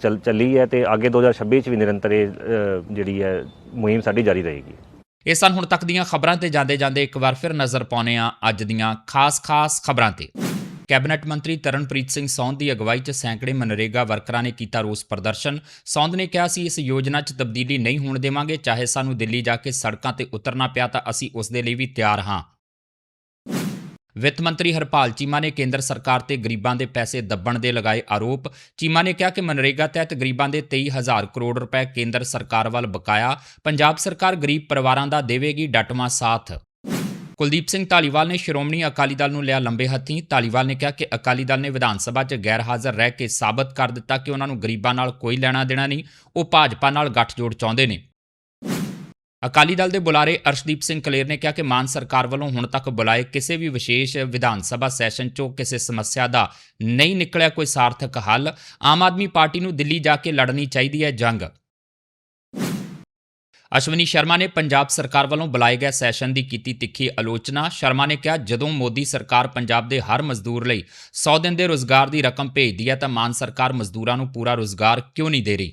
ਚੱਲ ਚੱਲੀ ਹੈ ਤੇ ਅੱਗੇ 2026 ਚ ਵੀ ਨਿਰੰਤਰ ਇਹ ਜਿਹੜੀ ਹੈ ਮੁਹਿੰਮ ਸਾਡੀ ਜਾਰੀ ਰਹੇਗੀ। ਇਹ ਸਨ ਹੁਣ ਤੱਕ ਦੀਆਂ ਖਬਰਾਂ ਤੇ ਜਾਂਦੇ ਜਾਂਦੇ ਇੱਕ ਵਾਰ ਫਿਰ ਨਜ਼ਰ ਪਾਉਨੇ ਆ ਅੱਜ ਦੀਆਂ ਖਾਸ-ਖਾਸ ਖਬਰਾਂ ਤੇ। ਕੈਬਨਿਟ ਮੰਤਰੀ ਤਰਨਪ੍ਰੀਤ ਸਿੰਘ ਸੌਂਦ ਦੀ ਅਗਵਾਈ 'ਚ ਸੈਂਕੜੇ ਮਨਰੇਗਾ ਵਰਕਰਾਂ ਨੇ ਕੀਤਾ ਰੋਸ ਪ੍ਰਦਰਸ਼ਨ। ਸੌਂਦ ਨੇ ਕਿਹਾ ਸੀ, ਇਸ ਯੋਜਨਾ 'ਚ ਤਬਦੀਲੀ ਨਹੀਂ ਹੋਣ ਦੇਵਾਂਗੇ, ਚਾਹੇ ਸਾਨੂੰ ਦਿੱਲੀ ਜਾ ਕੇ ਸੜਕਾਂ ਤੇ ਉਤਰਨਾ ਪਿਆ ਤਾਂ ਅਸੀਂ ਉਸ ਦੇ ਲਈ ਵੀ ਤਿਆਰ ਹਾਂ। ਵਿੱਤ ਮੰਤਰੀ ਹਰਪਾਲ ਚੀਮਾ ਨੇ ਕੇਂਦਰ ਸਰਕਾਰ ਤੇ ਗਰੀਬਾਂ ਦੇ ਪੈਸੇ ਦੱਬਣ ਦੇ ਲਗਾਏ ਆਰੋਪ। ਚੀਮਾ ਨੇ ਕਿਹਾ ਕਿ ਮਨਰੇਗਾ ਤਹਿਤ ਗਰੀਬਾਂ ਦੇ 23000 ਕਰੋੜ ਰੁਪਏ ਕੇਂਦਰ ਸਰਕਾਰ ਵੱਲ ਬਕਾਇਆ। ਪੰਜਾਬ ਸਰਕਾਰ ਗਰੀਬ ਪਰਿਵਾਰਾਂ ਦਾ ਦੇਵੇਗੀ ਡਟਵਾਂ ਸਾਥ। ਕੁਲਦੀਪ ਸਿੰਘ ਧਾਲੀਵਾਲ ਨੇ ਸ਼੍ਰੋਮਣੀ ਅਕਾਲੀ ਦਲ ਨੂੰ ਲਿਆ ਲੰਬੇ ਹੱਥੀਂ। ਧਾਲੀਵਾਲ ਨੇ ਕਿਹਾ ਕਿ ਅਕਾਲੀ ਦਲ ਨੇ ਵਿਧਾਨ ਸਭਾ 'ਚ ਗੈਰ ਹਾਜ਼ਰ ਰਹਿ ਕੇ ਸਾਬਤ ਕਰ ਦਿੱਤਾ ਕਿ ਉਹਨਾਂ ਨੂੰ ਗਰੀਬਾਂ ਨਾਲ ਕੋਈ ਲੈਣਾ ਦੇਣਾ ਨਹੀਂ, ਉਹ ਭਾਜਪਾ ਨਾਲ ਗੱਠਜੋੜ ਚਾਹੁੰਦੇ ਨੇ। ਅਕਾਲੀ ਦਲ ਦੇ ਬੁਲਾਰੇ ਅਰਸ਼ਦੀਪ ਸਿੰਘ ਕਲੇਰ ਨੇ ਕਿਹਾ ਕਿ ਮਾਨ ਸਰਕਾਰ ਵੱਲੋਂ ਹੁਣ ਤੱਕ ਬੁਲਾਏ ਕਿਸੇ ਵੀ ਵਿਸ਼ੇਸ਼ ਵਿਧਾਨ ਸਭਾ ਸੈਸ਼ਨ 'ਚੋਂ ਕਿਸੇ ਸਮੱਸਿਆ ਦਾ ਨਹੀਂ ਨਿਕਲਿਆ ਕੋਈ ਸਾਰਥਕ ਹੱਲ। ਆਮ ਆਦਮੀ ਪਾਰਟੀ ਨੂੰ ਦਿੱਲੀ ਜਾ ਕੇ ਲੜਨੀ ਚਾਹੀਦੀ ਹੈ ਜੰਗ। ਅਸ਼ਵਨੀ ਸ਼ਰਮਾ ਨੇ ਪੰਜਾਬ ਸਰਕਾਰ ਵੱਲੋਂ ਬੁਲਾਏ ਗਏ ਸੈਸ਼ਨ ਦੀ ਕੀਤੀ ਤਿੱਖੀ ਆਲੋਚਨਾ। ਸ਼ਰਮਾ ਨੇ ਕਿਹਾ, ਜਦੋਂ ਮੋਦੀ ਸਰਕਾਰ ਪੰਜਾਬ ਦੇ ਹਰ ਮਜ਼ਦੂਰ ਲਈ 100 ਦਿਨ ਦੇ ਰੋਜ਼ਗਾਰ ਦੀ ਰਕਮ ਭੇਜਦੀ ਹੈ ਤਾਂ ਮਾਨ ਸਰਕਾਰ ਮਜ਼ਦੂਰਾਂ ਨੂੰ ਪੂਰਾ ਰੋਜ਼ਗਾਰ ਕਿਉਂ ਨਹੀਂ ਦੇ ਰਹੀ?